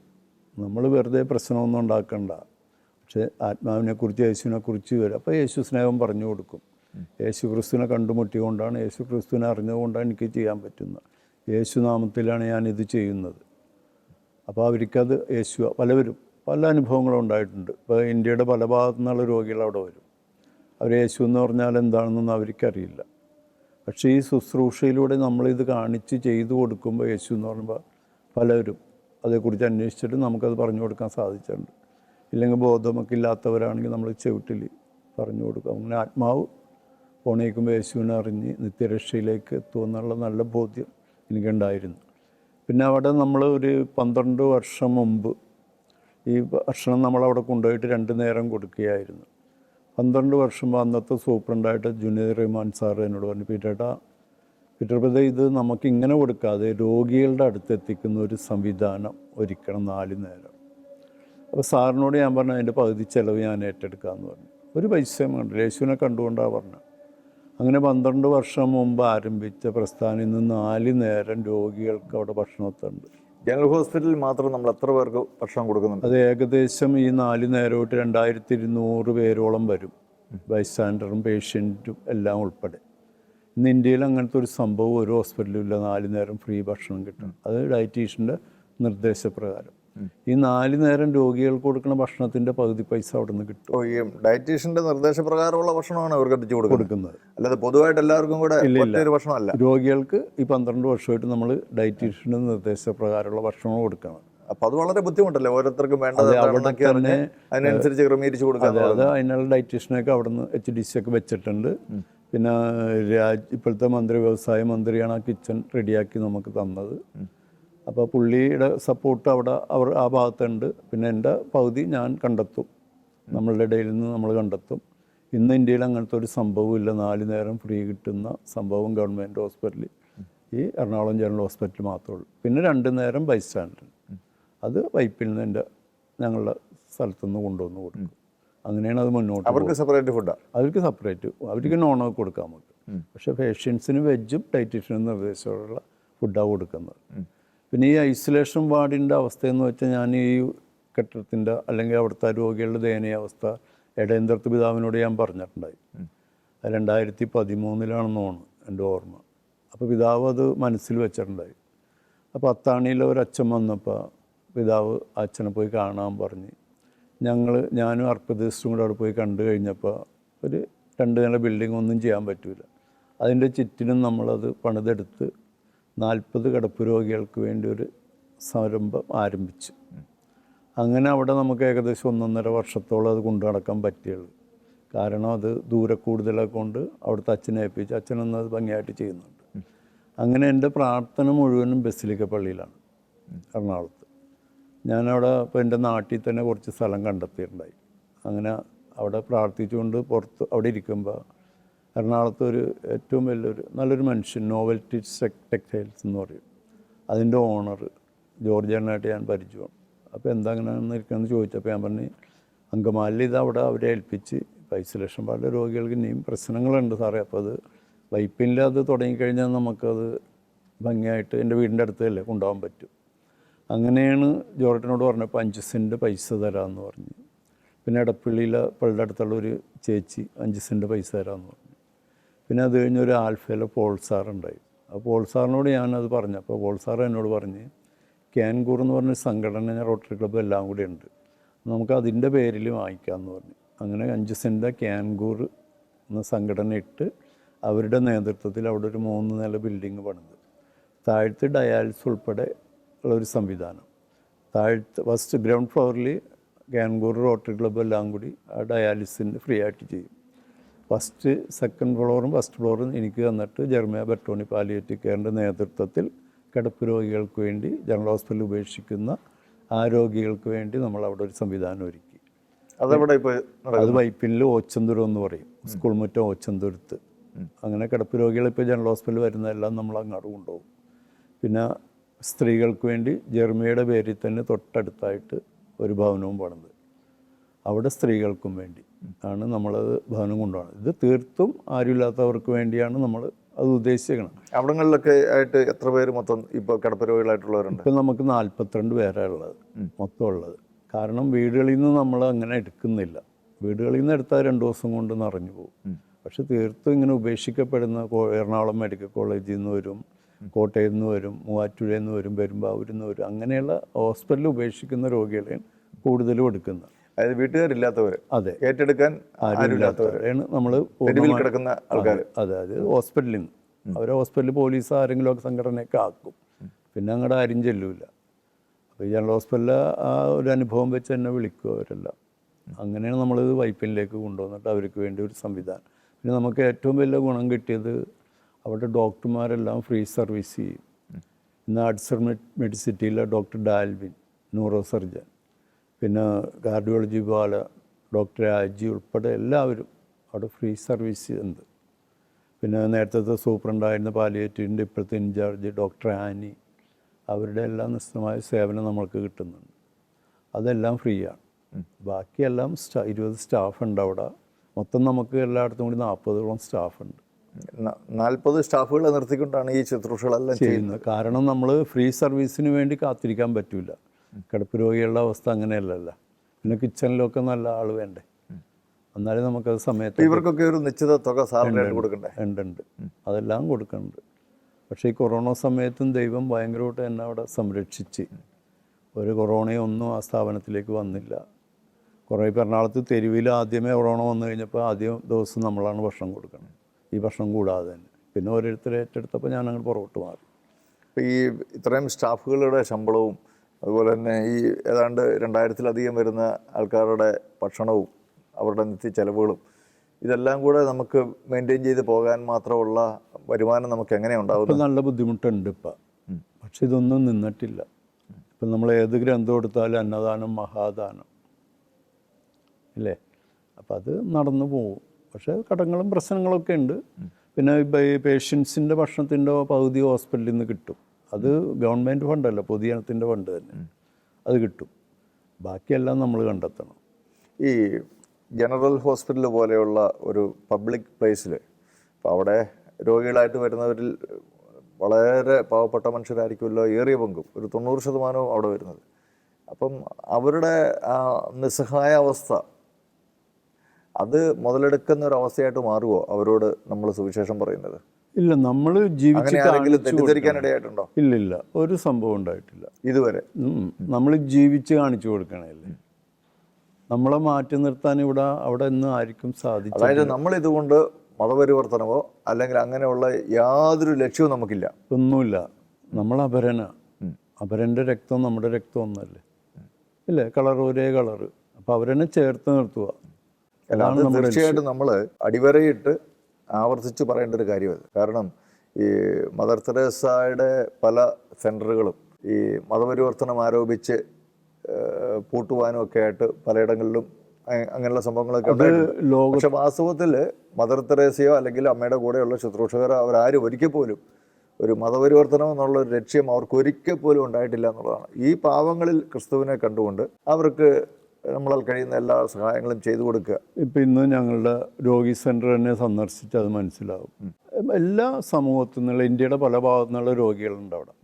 നമ്മൾ വെറുതെ പ്രശ്നമൊന്നും ഉണ്ടാക്കണ്ട. പക്ഷേ ആത്മാവിനെക്കുറിച്ച് യേശുവിനെക്കുറിച്ച് വരും. അപ്പോൾ യേശു സ്നേഹം പറഞ്ഞു കൊടുക്കും. യേശു ക്രിസ്തുവിനെ കണ്ടുമുട്ടിയുകൊണ്ടാണ് യേശു ക്രിസ്തുവിനെ അറിഞ്ഞതുകൊണ്ടാണ് എനിക്ക് ചെയ്യാൻ പറ്റുന്നത്. യേശു നാമത്തിലാണ് ഇത് ചെയ്യുന്നത്. അപ്പോൾ അവർക്കത് യേശു പലവരും പല അനുഭവങ്ങളും ഉണ്ടായിട്ടുണ്ട്. ഇപ്പോൾ ഇന്ത്യയുടെ പല ഭാഗത്തു നിന്നുള്ള രോഗികൾ അവിടെ വരും. അവർ യേശു എന്ന് പറഞ്ഞാൽ എന്താണെന്നൊന്നും അവർക്കറിയില്ല. പക്ഷേ ഈ ശുശ്രൂഷയിലൂടെ നമ്മളിത് കാണിച്ച് ചെയ്തു കൊടുക്കുമ്പോൾ യേശു എന്ന് പറയുമ്പോൾ പലരും അതേക്കുറിച്ച് അന്വേഷിച്ചിട്ട് നമുക്കത് പറഞ്ഞു കൊടുക്കാൻ സാധിച്ചിട്ടുണ്ട്. ഇല്ലെങ്കിൽ ബോധമൊക്കെ ഇല്ലാത്തവരാണെങ്കിൽ നമ്മൾ ചെവിട്ടിൽ പറഞ്ഞു കൊടുക്കും. അങ്ങനെ ആത്മാവ് പോണേക്കുമ്പോൾ യേശുവിനെ അറിഞ്ഞ് നിത്യരക്ഷയിലേക്ക് എത്തുമെന്നുള്ള നല്ല ബോധ്യം എനിക്കുണ്ടായിരുന്നു. പിന്നെ അവിടെ നമ്മൾ ഒരു പന്ത്രണ്ട് വർഷം മുമ്പ് ഈ ഭക്ഷണം നമ്മളവിടെ കൊണ്ടുപോയിട്ട് രണ്ട് നേരം കൊടുക്കുകയായിരുന്നു. പന്ത്രണ്ട് വർഷം അന്നത്തെ സൂപ്രണ്ടായിട്ട് ജുനീർ റഹ്മാൻ സാർ എന്നോട് പറഞ്ഞു പീറ്റേട്ട പീറ്റർ ബ്രദർ ഇത് നമുക്ക് ഇങ്ങനെ കൊടുക്കാതെ രോഗികളുടെ അടുത്ത് എത്തിക്കുന്ന ഒരു സംവിധാനം ഒരിക്കണം നാല് നേരം. അപ്പോൾ സാറിനോട് ഞാൻ പറഞ്ഞു അതിന്റെ പകുതി ചിലവ് ഞാൻ ഏറ്റെടുക്കാമെന്ന് പറഞ്ഞു. ഒരു പൈസയും കണ്ടു യേശുവിനെ കണ്ടുകൊണ്ടാണ് പറഞ്ഞത് അങ്ങനെ പന്ത്രണ്ട് വർഷം മുമ്പ് ആരംഭിച്ച പ്രസ്ഥാനം ഇന്ന് നാല് നേരം രോഗികൾക്ക് അവിടെ ഭക്ഷണത്തുണ്ട് ജനറൽ ഹോസ്പിറ്റലിൽ മാത്രം നമ്മൾ എത്ര പേർക്ക് ഭക്ഷണം കൊടുക്കുന്നുണ്ട്? അത് ഏകദേശം ഈ നാല് നേരമായിട്ട് രണ്ടായിരത്തി ഇരുന്നൂറ് പേരോളം വരും. ബൈസ്റ്റാൻഡറും പേഷ്യന്റും എല്ലാം ഉൾപ്പെടെ. ഇന്ന് ഇന്ത്യയിൽ അങ്ങനത്തെ ഒരു സംഭവം ഒരു ഹോസ്പിറ്റലും ഇല്ല. നാല് നേരം ഫ്രീ ഭക്ഷണം കിട്ടും. അത് ഡയറ്റീഷ്യന്റെ നിർദ്ദേശപ്രകാരം. ഈ നാല് നേരം രോഗികൾക്ക് കൊടുക്കുന്ന ഭക്ഷണത്തിന്റെ പകുതി പൈസ അവിടെ നിന്ന് കിട്ടും. ഓ ഈ ഡയറ്റീഷ്യന്റെ നിർദ്ദേശപ്രകാരമുള്ള ഭക്ഷണമാണ് അവർക്ക് എത്തിച്ചു കൊടുക്കുന്നത്. അല്ലാതെ പൊതുവായിട്ട് എല്ലാവർക്കും കൂടെ ഭക്ഷണമല്ല. രോഗികൾക്ക് ഈ പന്ത്രണ്ട് വർഷമായിട്ട് നമ്മൾ ഡയറ്റീഷ്യന്റെ നിർദ്ദേശപ്രകാരമുള്ള ഭക്ഷണം കൊടുക്കണം അപ്പൊ അത് വളരെ ബുദ്ധിമുട്ടല്ലേ? ഓരോരുത്തർക്കും വേണ്ടത് അതിനനുസരിച്ച് ക്രമീകരിച്ച് കൊടുക്കാം അത് അതിനുള്ള ഡയറ്റീഷ്യനൊക്കെ അവിടെ നിന്ന് എച്ച് ഡി സി ഒക്കെ വെച്ചിട്ടുണ്ട്. പിന്നെ രാജ് ഇപ്പോഴത്തെ മന്ത്രി വ്യവസായ മന്ത്രിയാണ് ആ കിച്ചൺ റെഡിയാക്കി നമുക്ക് തന്നത്. അപ്പോൾ പുള്ളിയുടെ സപ്പോർട്ട് അവിടെ അവർ ആ ഭാഗത്തുണ്ട്. പിന്നെ എന്റെ പകുതി ഞാൻ കണ്ടെത്തും. നമ്മളുടെ ഇടയിൽ നിന്ന് നമ്മൾ കണ്ടെത്തും. ഇന്ന് ഇന്ത്യയിൽ അങ്ങനത്തെ ഒരു സംഭവമില്ല നാല് നേരം ഫ്രീ കിട്ടുന്ന സംഭവം ഗവൺമെന്റ് ഹോസ്പിറ്റലിൽ ഈ എറണാകുളം ജനറൽ ഹോസ്പിറ്റൽ മാത്രമേ ഉള്ളൂ. പിന്നെ രണ്ട് നേരം ബൈ സ്റ്റാൻഡർ അത് വൈപ്പിൽ നിന്ന് എന്റെ ഞങ്ങളുടെ സ്ഥലത്തുനിന്ന് കൊണ്ടുവന്ന് കൊടുക്കും. അങ്ങനെയാണ് അത് മുന്നോട്ട് അവർക്ക് സെപ്പറേറ്റ് ഫുഡാണ് അവർക്ക് സെപ്പറേറ്റ് അവർക്ക് നോണൊക്കെ കൊടുക്കാം നമുക്ക് പക്ഷേ പേഷ്യൻസിന് വെജും ഡയറ്റീഷ്യനും നിർദ്ദേശമുള്ള ഫുഡാണ് കൊടുക്കുന്നത്. പിന്നെ ഈ ഐസൊലേഷൻ വാർഡിന്റെ അവസ്ഥയെന്ന് വെച്ചാൽ ഞാൻ ഈ കെട്ടിടത്തിന്റെ അല്ലെങ്കിൽ അവിടുത്തെ രോഗികളുടെ ദയനീയ അവസ്ഥ ഇടയന്തർത്ത് പിതാവിനോട് ഞാൻ പറഞ്ഞിട്ടുണ്ടായി. അത് രണ്ടായിരത്തി പതിമൂന്നിലാണെന്ന് തോന്നുന്നു എന്റെ ഓർമ്മ. അപ്പോൾ പിതാവ് അത് മനസ്സിൽ വെച്ചിട്ടുണ്ടായി. അപ്പോൾ അത്താണിയിലെ ഒരു അച്ഛൻ വന്നപ്പോൾ പിതാവ് അച്ഛനെ പോയി കാണാൻ പറഞ്ഞ് ഞങ്ങൾ ഞാനും അർപ്പദിസ്റ്റും കൂടെ അവിടെ പോയി കണ്ടു കഴിഞ്ഞപ്പോൾ ഒരു രണ്ട് നില ബിൽഡിംഗ് ഒന്നും ചെയ്യാൻ പറ്റില്ല അതിന്റെ ചുറ്റിനും നമ്മളത് പണിതെടുത്ത് നാൽപ്പത് കിടപ്പ് രോഗികൾക്ക് വേണ്ടി ഒരു സംരംഭം ആരംഭിച്ചു. അങ്ങനെ അവിടെ നമുക്ക് ഏകദേശം ഒന്നൊന്നര വർഷത്തോളം അത് കൊണ്ടു നടക്കാൻ പറ്റിയുള്ളൂ. കാരണം അത് ദൂരെ കൂടുതലൊക്കെ കൊണ്ട് അവിടുത്തെ അച്ഛനെ ഏൽപ്പിച്ച് അച്ഛനൊന്നും അത് ഭംഗിയായിട്ട് ചെയ്യുന്നുണ്ട്. അങ്ങനെ എന്റെ പ്രാർത്ഥന മുഴുവനും ബസിലിക്ക പള്ളിയിലാണ് എറണാകുളത്ത്. ഞാനവിടെ ഇപ്പോൾ എന്റെ നാട്ടിൽ തന്നെ കുറച്ച് സ്ഥലം കണ്ടെത്തിയിട്ടുണ്ടായി. അങ്ങനെ അവിടെ പ്രാർത്ഥിച്ചുകൊണ്ട് പുറത്ത് അവിടെ ഇരിക്കുമ്പോൾ എറണാകുളത്ത് ഒരു ഏറ്റവും വലിയൊരു നല്ലൊരു മനുഷ്യൻ നോവൽറ്റി ടെക്സ്റ്റൈൽസ് എന്ന് പറയും. അതിന്റെ ഓണർ ജോർജ് എണ്ണായിട്ട് ഞാൻ പരിചയമാണ്. അപ്പോൾ എന്താ അങ്ങനെ ഇരിക്കണമെന്ന് ചോദിച്ചപ്പോൾ ഞാൻ പറഞ്ഞു അങ്കമാലിൽ ഇത് അവിടെ അവരെ ഏൽപ്പിച്ച് പൈസ ലക്ഷം പാടിലെ രോഗികൾക്ക് ഇനിയും പ്രശ്നങ്ങളുണ്ട് സാറേ അപ്പോൾ അത് വൈപ്പിന്റെ അത് തുടങ്ങിക്കഴിഞ്ഞാൽ നമുക്കത് ഭംഗിയായിട്ട് എന്റെ വീടിന്റെ അടുത്തല്ലേ കൊണ്ടുപോകാൻ പറ്റും. അങ്ങനെയാണ് ജോർജിനോട് പറഞ്ഞപ്പോൾ അഞ്ച് സെന്റ് പൈസ തരാമെന്ന് പറഞ്ഞു. പിന്നെ എടപ്പള്ളിയിലെ പള്ളിയുടെ അടുത്തുള്ള ഒരു ചേച്ചി അഞ്ച് സെന്റ് പൈസ തരാമെന്ന് പറഞ്ഞു. പിന്നെ അത് കഴിഞ്ഞൊരു ആൽഫയിലെ പോൾ സാർ ഉണ്ടായി. ആ പോൾസാറിനോട് ഞാനത് പറഞ്ഞു. അപ്പോൾ പോൾസാർ എന്നോട് പറഞ്ഞ് ക്യാൻകൂർ എന്ന് പറഞ്ഞ സംഘടന റോട്ടറി ക്ലബ്ബ് എല്ലാം കൂടി ഉണ്ട്. നമുക്ക് അതിന്റെ പേരിൽ വാങ്ങിക്കാമെന്ന് പറഞ്ഞു. അങ്ങനെ അഞ്ച് സെന്റ് ക്യാൻകൂർ എന്ന സംഘടന ഇട്ട് അവരുടെ നേതൃത്വത്തിൽ അവിടെ ഒരു മൂന്ന് നില ബിൽഡിങ് പണിത്. താഴത്ത് ഡയാലിസ് ഉൾപ്പെടെ ഉള്ളൊരു സംവിധാനം. താഴത്ത് ഫസ്റ്റ് ഗ്രൗണ്ട് ഫ്ലോറിൽ ക്യാൻകൂർ റോട്ടറി ക്ലബ്ബ് എല്ലാം കൂടി ആ ഡയാലിസിന് ഫ്രീ ആയിട്ട് ചെയ്യും. ഫസ്റ്റ് സെക്കൻഡ് ഫ്ലോറും ഫസ്റ്റ് ഫ്ലോറും എനിക്ക് തന്നിട്ട് ജർമ്മ ബെട്ടോണി പാലിയേറ്റീവ് കെയറിന്റെ നേതൃത്വത്തിൽ കിടപ്പ് രോഗികൾക്ക് വേണ്ടി ജനറൽ ഹോസ്പിറ്റലിൽ ഉപേക്ഷിക്കുന്ന ആ രോഗികൾക്ക് വേണ്ടി നമ്മൾ അവിടെ ഒരു സംവിധാനം ഒരുക്കി. അതെവിടെ ഇപ്പോൾ അത് വൈപ്പിനിൽ ഓച്ചന്തുരം എന്ന് പറയും. സ്കൂൾ മുറ്റം ഓച്ചന്തുരത്ത്. അങ്ങനെ കിടപ്പ് രോഗികൾ ഇപ്പോൾ ജനറൽ ഹോസ്പിറ്റലിൽ വരുന്നതെല്ലാം നമ്മൾ അങ്ങോട്ട് കൊണ്ടുപോകും. പിന്നെ സ്ത്രീകൾക്ക് വേണ്ടി ജർമ്മയുടെ പേരിൽ തന്നെ തൊട്ടടുത്തായിട്ട് ഒരു ഭവനവും പണിത്. അവിടെ സ്ത്രീകൾക്കും വേണ്ടി ആണ് നമ്മളത് ഭവനം കൊണ്ടുപോകുന്നത്. ഇത് തീർത്തും ആരുമില്ലാത്തവർക്ക് വേണ്ടിയാണ് നമ്മൾ അത് ഉദ്ദേശിക്കണം അവിടങ്ങളിലൊക്കെ ആയിട്ട് എത്ര പേര് മൊത്തം ഇപ്പോൾ കിടപ്പ് രോഗികളായിട്ടുള്ളവരുണ്ട്? ഇപ്പം നമുക്ക് നാൽപ്പത്തിരണ്ട് പേരാണ് ഉള്ളത് മൊത്തം ഉള്ളത്. കാരണം വീടുകളിൽ നിന്ന് നമ്മൾ അങ്ങനെ എടുക്കുന്നില്ല. വീടുകളിൽ നിന്ന് എടുത്താൽ രണ്ട് ദിവസം കൊണ്ട് നിറഞ്ഞു പോകും. പക്ഷെ തീർത്തും ഇങ്ങനെ ഉപേക്ഷിക്കപ്പെടുന്ന എറണാകുളം മെഡിക്കൽ കോളേജിൽ നിന്ന് വരും കോട്ടയത്ത് നിന്ന് വരും മൂവാറ്റുപുഴയിൽ നിന്ന് വരും പെരുമ്പാവൂരിൽ നിന്ന് വരും അങ്ങനെയുള്ള ഹോസ്പിറ്റലിൽ ഉപേക്ഷിക്കുന്ന രോഗികളെയാണ് കൂടുതലും എടുക്കുന്നത് അതായത് വീട്ടുകാരില്ലാത്തവർ അതെ. ഏറ്റെടുക്കാൻ ആരുമില്ലാത്തവരാണ് നമ്മൾ കിടക്കുന്ന ആൾക്കാർ അതെ അത് ഹോസ്പിറ്റലിൽ നിന്ന്. അവരെ ഹോസ്പിറ്റലിൽ പോലീസ് ആരെങ്കിലും ഒക്കെ സംഘടനയൊക്കെ ആക്കും. പിന്നെ അങ്ങോട്ട് ആരും ചെല്ലൂല. അപ്പോൾ ഈ ജനറൽ ഹോസ്പിറ്റലിൽ ആ ഒരു അനുഭവം വെച്ച് എന്നെ വിളിക്കും അവരെല്ലാം. അങ്ങനെയാണ് നമ്മളിത് വൈപ്പിനിലേക്ക് കൊണ്ടുവന്നിട്ട് അവർക്ക് വേണ്ടി ഒരു സംവിധാനം. പിന്നെ നമുക്ക് ഏറ്റവും വലിയ ഗുണം കിട്ടിയത് അവിടെ ഡോക്ടർമാരെല്ലാം ഫ്രീ സർവീസ് ചെയ്യും. ഇന്ന് ആർട്സർ മെഡിസിറ്റിയിലെ ഡോക്ടർ ഡാൽവിൻ ന്യൂറോ സർജൻ പിന്നെ കാർഡിയോളജി വിഭാഗം ഡോക്ടർ രാജി ഉൾപ്പെടെ എല്ലാവരും അവിടെ ഫ്രീ സർവീസ് ഉണ്ട്. പിന്നെ നേരത്തെ സൂപ്രണ്ടായിരുന്ന പാലിയേറ്റീവിന്റെ ഇപ്പോഴത്തെ ഇൻചാർജ് ഡോക്ടർ ആനി അവരുടെ എല്ലാം നിശ്ചിതമായ സേവനം നമ്മൾക്ക് കിട്ടുന്നുണ്ട്. അതെല്ലാം ഫ്രീ ആണ്. ബാക്കിയെല്ലാം സ്റ്റാ ഇരുപത് സ്റ്റാഫ് ഉണ്ട് അവിടെ. മൊത്തം നമുക്ക് എല്ലായിടത്തും കൂടി നാൽപ്പതോളം സ്റ്റാഫുണ്ട് നാൽപ്പത് സ്റ്റാഫുകളെ നിർത്തിക്കൊണ്ടാണ് ഈ ശുശ്രൂഷകളെല്ലാം ചെയ്യുന്നത്. കാരണം നമ്മൾ ഫ്രീ സർവീസിന് വേണ്ടി കാത്തിരിക്കാൻ പറ്റില്ല കിടപ്പ് രോഗികളുടെ അവസ്ഥ അങ്ങനെയല്ലല്ല. പിന്നെ കിച്ചണിലൊക്കെ നല്ല ആൾ വേണ്ടേ. എന്നാലും നമുക്കത് സമയത്ത് ഇവർക്കൊക്കെ ഒരു നിശ്ചിത തുക സാലറി കൊടുക്കണ്ടേ? ഉണ്ട് ഉണ്ട് അതെല്ലാം കൊടുക്കുന്നുണ്ട് പക്ഷേ ഈ കൊറോണ സമയത്തും ദൈവം ഭയങ്കരമായിട്ട് എന്നെ അവിടെ സംരക്ഷിച്ച്. ഒരു കൊറോണയൊന്നും ആ സ്ഥാപനത്തിലേക്ക് വന്നില്ല. കുറേ എറണാകുളത്ത് തെരുവിൽ ആദ്യമേ കൊറോണ വന്നു കഴിഞ്ഞപ്പോൾ ആദ്യം ദിവസം നമ്മളാണ് ഭക്ഷണം കൊടുക്കുന്നത് ഈ ഭക്ഷണം കൂടാതെ തന്നെ. പിന്നെ ഓരോരുത്തരെ ഏറ്റെടുത്തപ്പോൾ ഞാൻ അങ്ങോട്ട് പുറകോട്ട് മാറി. ഈ ഇത്രയും സ്റ്റാഫുകളുടെ ശമ്പളവും അതുപോലെ തന്നെ ഈ ഏതാണ്ട് രണ്ടായിരത്തിലധികം വരുന്ന ആൾക്കാരുടെ ഭക്ഷണവും അവരുടെ നിത്യ ചെലവുകളും ഇതെല്ലാം കൂടെ നമുക്ക് മെയിന്റെയിൻ ചെയ്ത് പോകാൻ മാത്രമുള്ള വരുമാനം നമുക്ക് എങ്ങനെ ഉണ്ടാവും നല്ല ബുദ്ധിമുട്ടുണ്ട് ഇപ്പം. പക്ഷെ ഇതൊന്നും നിന്നിട്ടില്ല. ഇപ്പം നമ്മൾ ഏത് ഗ്രന്ഥം എടുത്താലും അന്നദാനം മഹാദാനം. ഇല്ലേ? അപ്പം അത് നടന്നു പോകും പക്ഷേ കടങ്ങളും പ്രശ്നങ്ങളൊക്കെ ഉണ്ട്. പിന്നെ ഇപ്പം ഈ പേഷ്യൻസിന്റെ ഭക്ഷണത്തിന്റെ പകുതി ഹോസ്പിറ്റലിൽ നിന്ന് കിട്ടും. അത് ഗവൺമെന്റ് ഫണ്ടല്ല പൊതുജനത്തിന്റെ ഫണ്ട് തന്നെ. അത് കിട്ടും. ബാക്കിയെല്ലാം നമ്മൾ കണ്ടെത്തണം. ഈ ജനറൽ ഹോസ്പിറ്റൽ പോലെയുള്ള ഒരു പബ്ലിക് പ്ലേസിൽ അപ്പോൾ അവിടെ രോഗികളായിട്ട് വരുന്നവരിൽ വളരെ പാവപ്പെട്ട മനുഷ്യരായിരിക്കുമല്ലോ ഏറിയ പങ്കും. ഒരു തൊണ്ണൂറ് ശതമാനവും അവിടെ വരുന്നത്. അപ്പം അവരുടെ ആ നിസ്സഹായ അവസ്ഥ അത് മുതലെടുക്കുന്ന ഒരു അവസ്ഥയായിട്ട് മാറുമോ അവരോട് നമ്മൾ സുവിശേഷം പറയുന്നത്. ഇല്ല നമ്മൾ ജീവിച്ച് അങ്ങനെ ആരെങ്കിലും കാണിച്ചു ഇല്ല ഇല്ല ഒരു സംഭവം ഉണ്ടായിട്ടില്ല. ഇതുവരെ? നമ്മൾ ജീവിച്ച് കാണിച്ചു കൊടുക്കണല്ലേ നമ്മളെ മാറ്റി നിർത്താൻ ഇവിടെ അവിടെ നിന്ന് ആർക്കും സാധിച്ചു അതായത് നമ്മൾ ഇതുകൊണ്ട് മതപരിവർത്തനമോ അല്ലെങ്കിൽ അങ്ങനെയുള്ള യാതൊരു ലക്ഷ്യവും നമുക്കില്ല. ഒന്നുമില്ല. നമ്മൾ അപരന. അപരന്റെ രക്തം നമ്മുടെ രക്തം ഒന്നല്ലേ? ഇല്ലേ? കളർ ഒരേ കളറ്. അപ്പോൾ അവരെന്നെ ചേർത്ത് നിർത്തുക തീർച്ചയായിട്ടും നമ്മൾ അടിവരയിട്ട് ആവർത്തിച്ച് പറയേണ്ട ഒരു കാര്യം അത് കാരണം ഈ മദർ തെരേസയുടെ പല സെന്ററുകളും ഈ മതപരിവർത്തനം ആരോപിച്ച് പൂട്ടുവാനും ഒക്കെ ആയിട്ട് പലയിടങ്ങളിലും അങ്ങനെയുള്ള സംഭവങ്ങളൊക്കെ പക്ഷെ വാസ്തവത്തിൽ മദർ തെരേസയോ അല്ലെങ്കിൽ അമ്മയുടെ കൂടെയുള്ള ശുശ്രൂഷകരോ അവരാരും ഒരിക്കൽ പോലും ഒരു മതപരിവർത്തനം എന്നുള്ള ലക്ഷ്യം അവർക്ക് ഒരിക്കൽ പോലും ഉണ്ടായിട്ടില്ല എന്നുള്ളതാണ്. ഈ പാവങ്ങളിൽ ക്രിസ്തുവിനെ കണ്ടുകൊണ്ട് അവർക്ക് നമ്മളാൽ കഴിയുന്ന എല്ലാ സഹായങ്ങളും ചെയ്തു കൊടുക്കുക. ഇപ്പം ഇന്ന് ഞങ്ങളുടെ രോഗി സെന്റർ തന്നെ സന്ദർശിച്ച് അത് മനസ്സിലാവും. എല്ലാ സമൂഹത്തു നിന്നുള്ള ഇന്ത്യയുടെ പല ഭാഗത്തു നിന്നുള്ള രോഗികളുണ്ട് അവിടെ.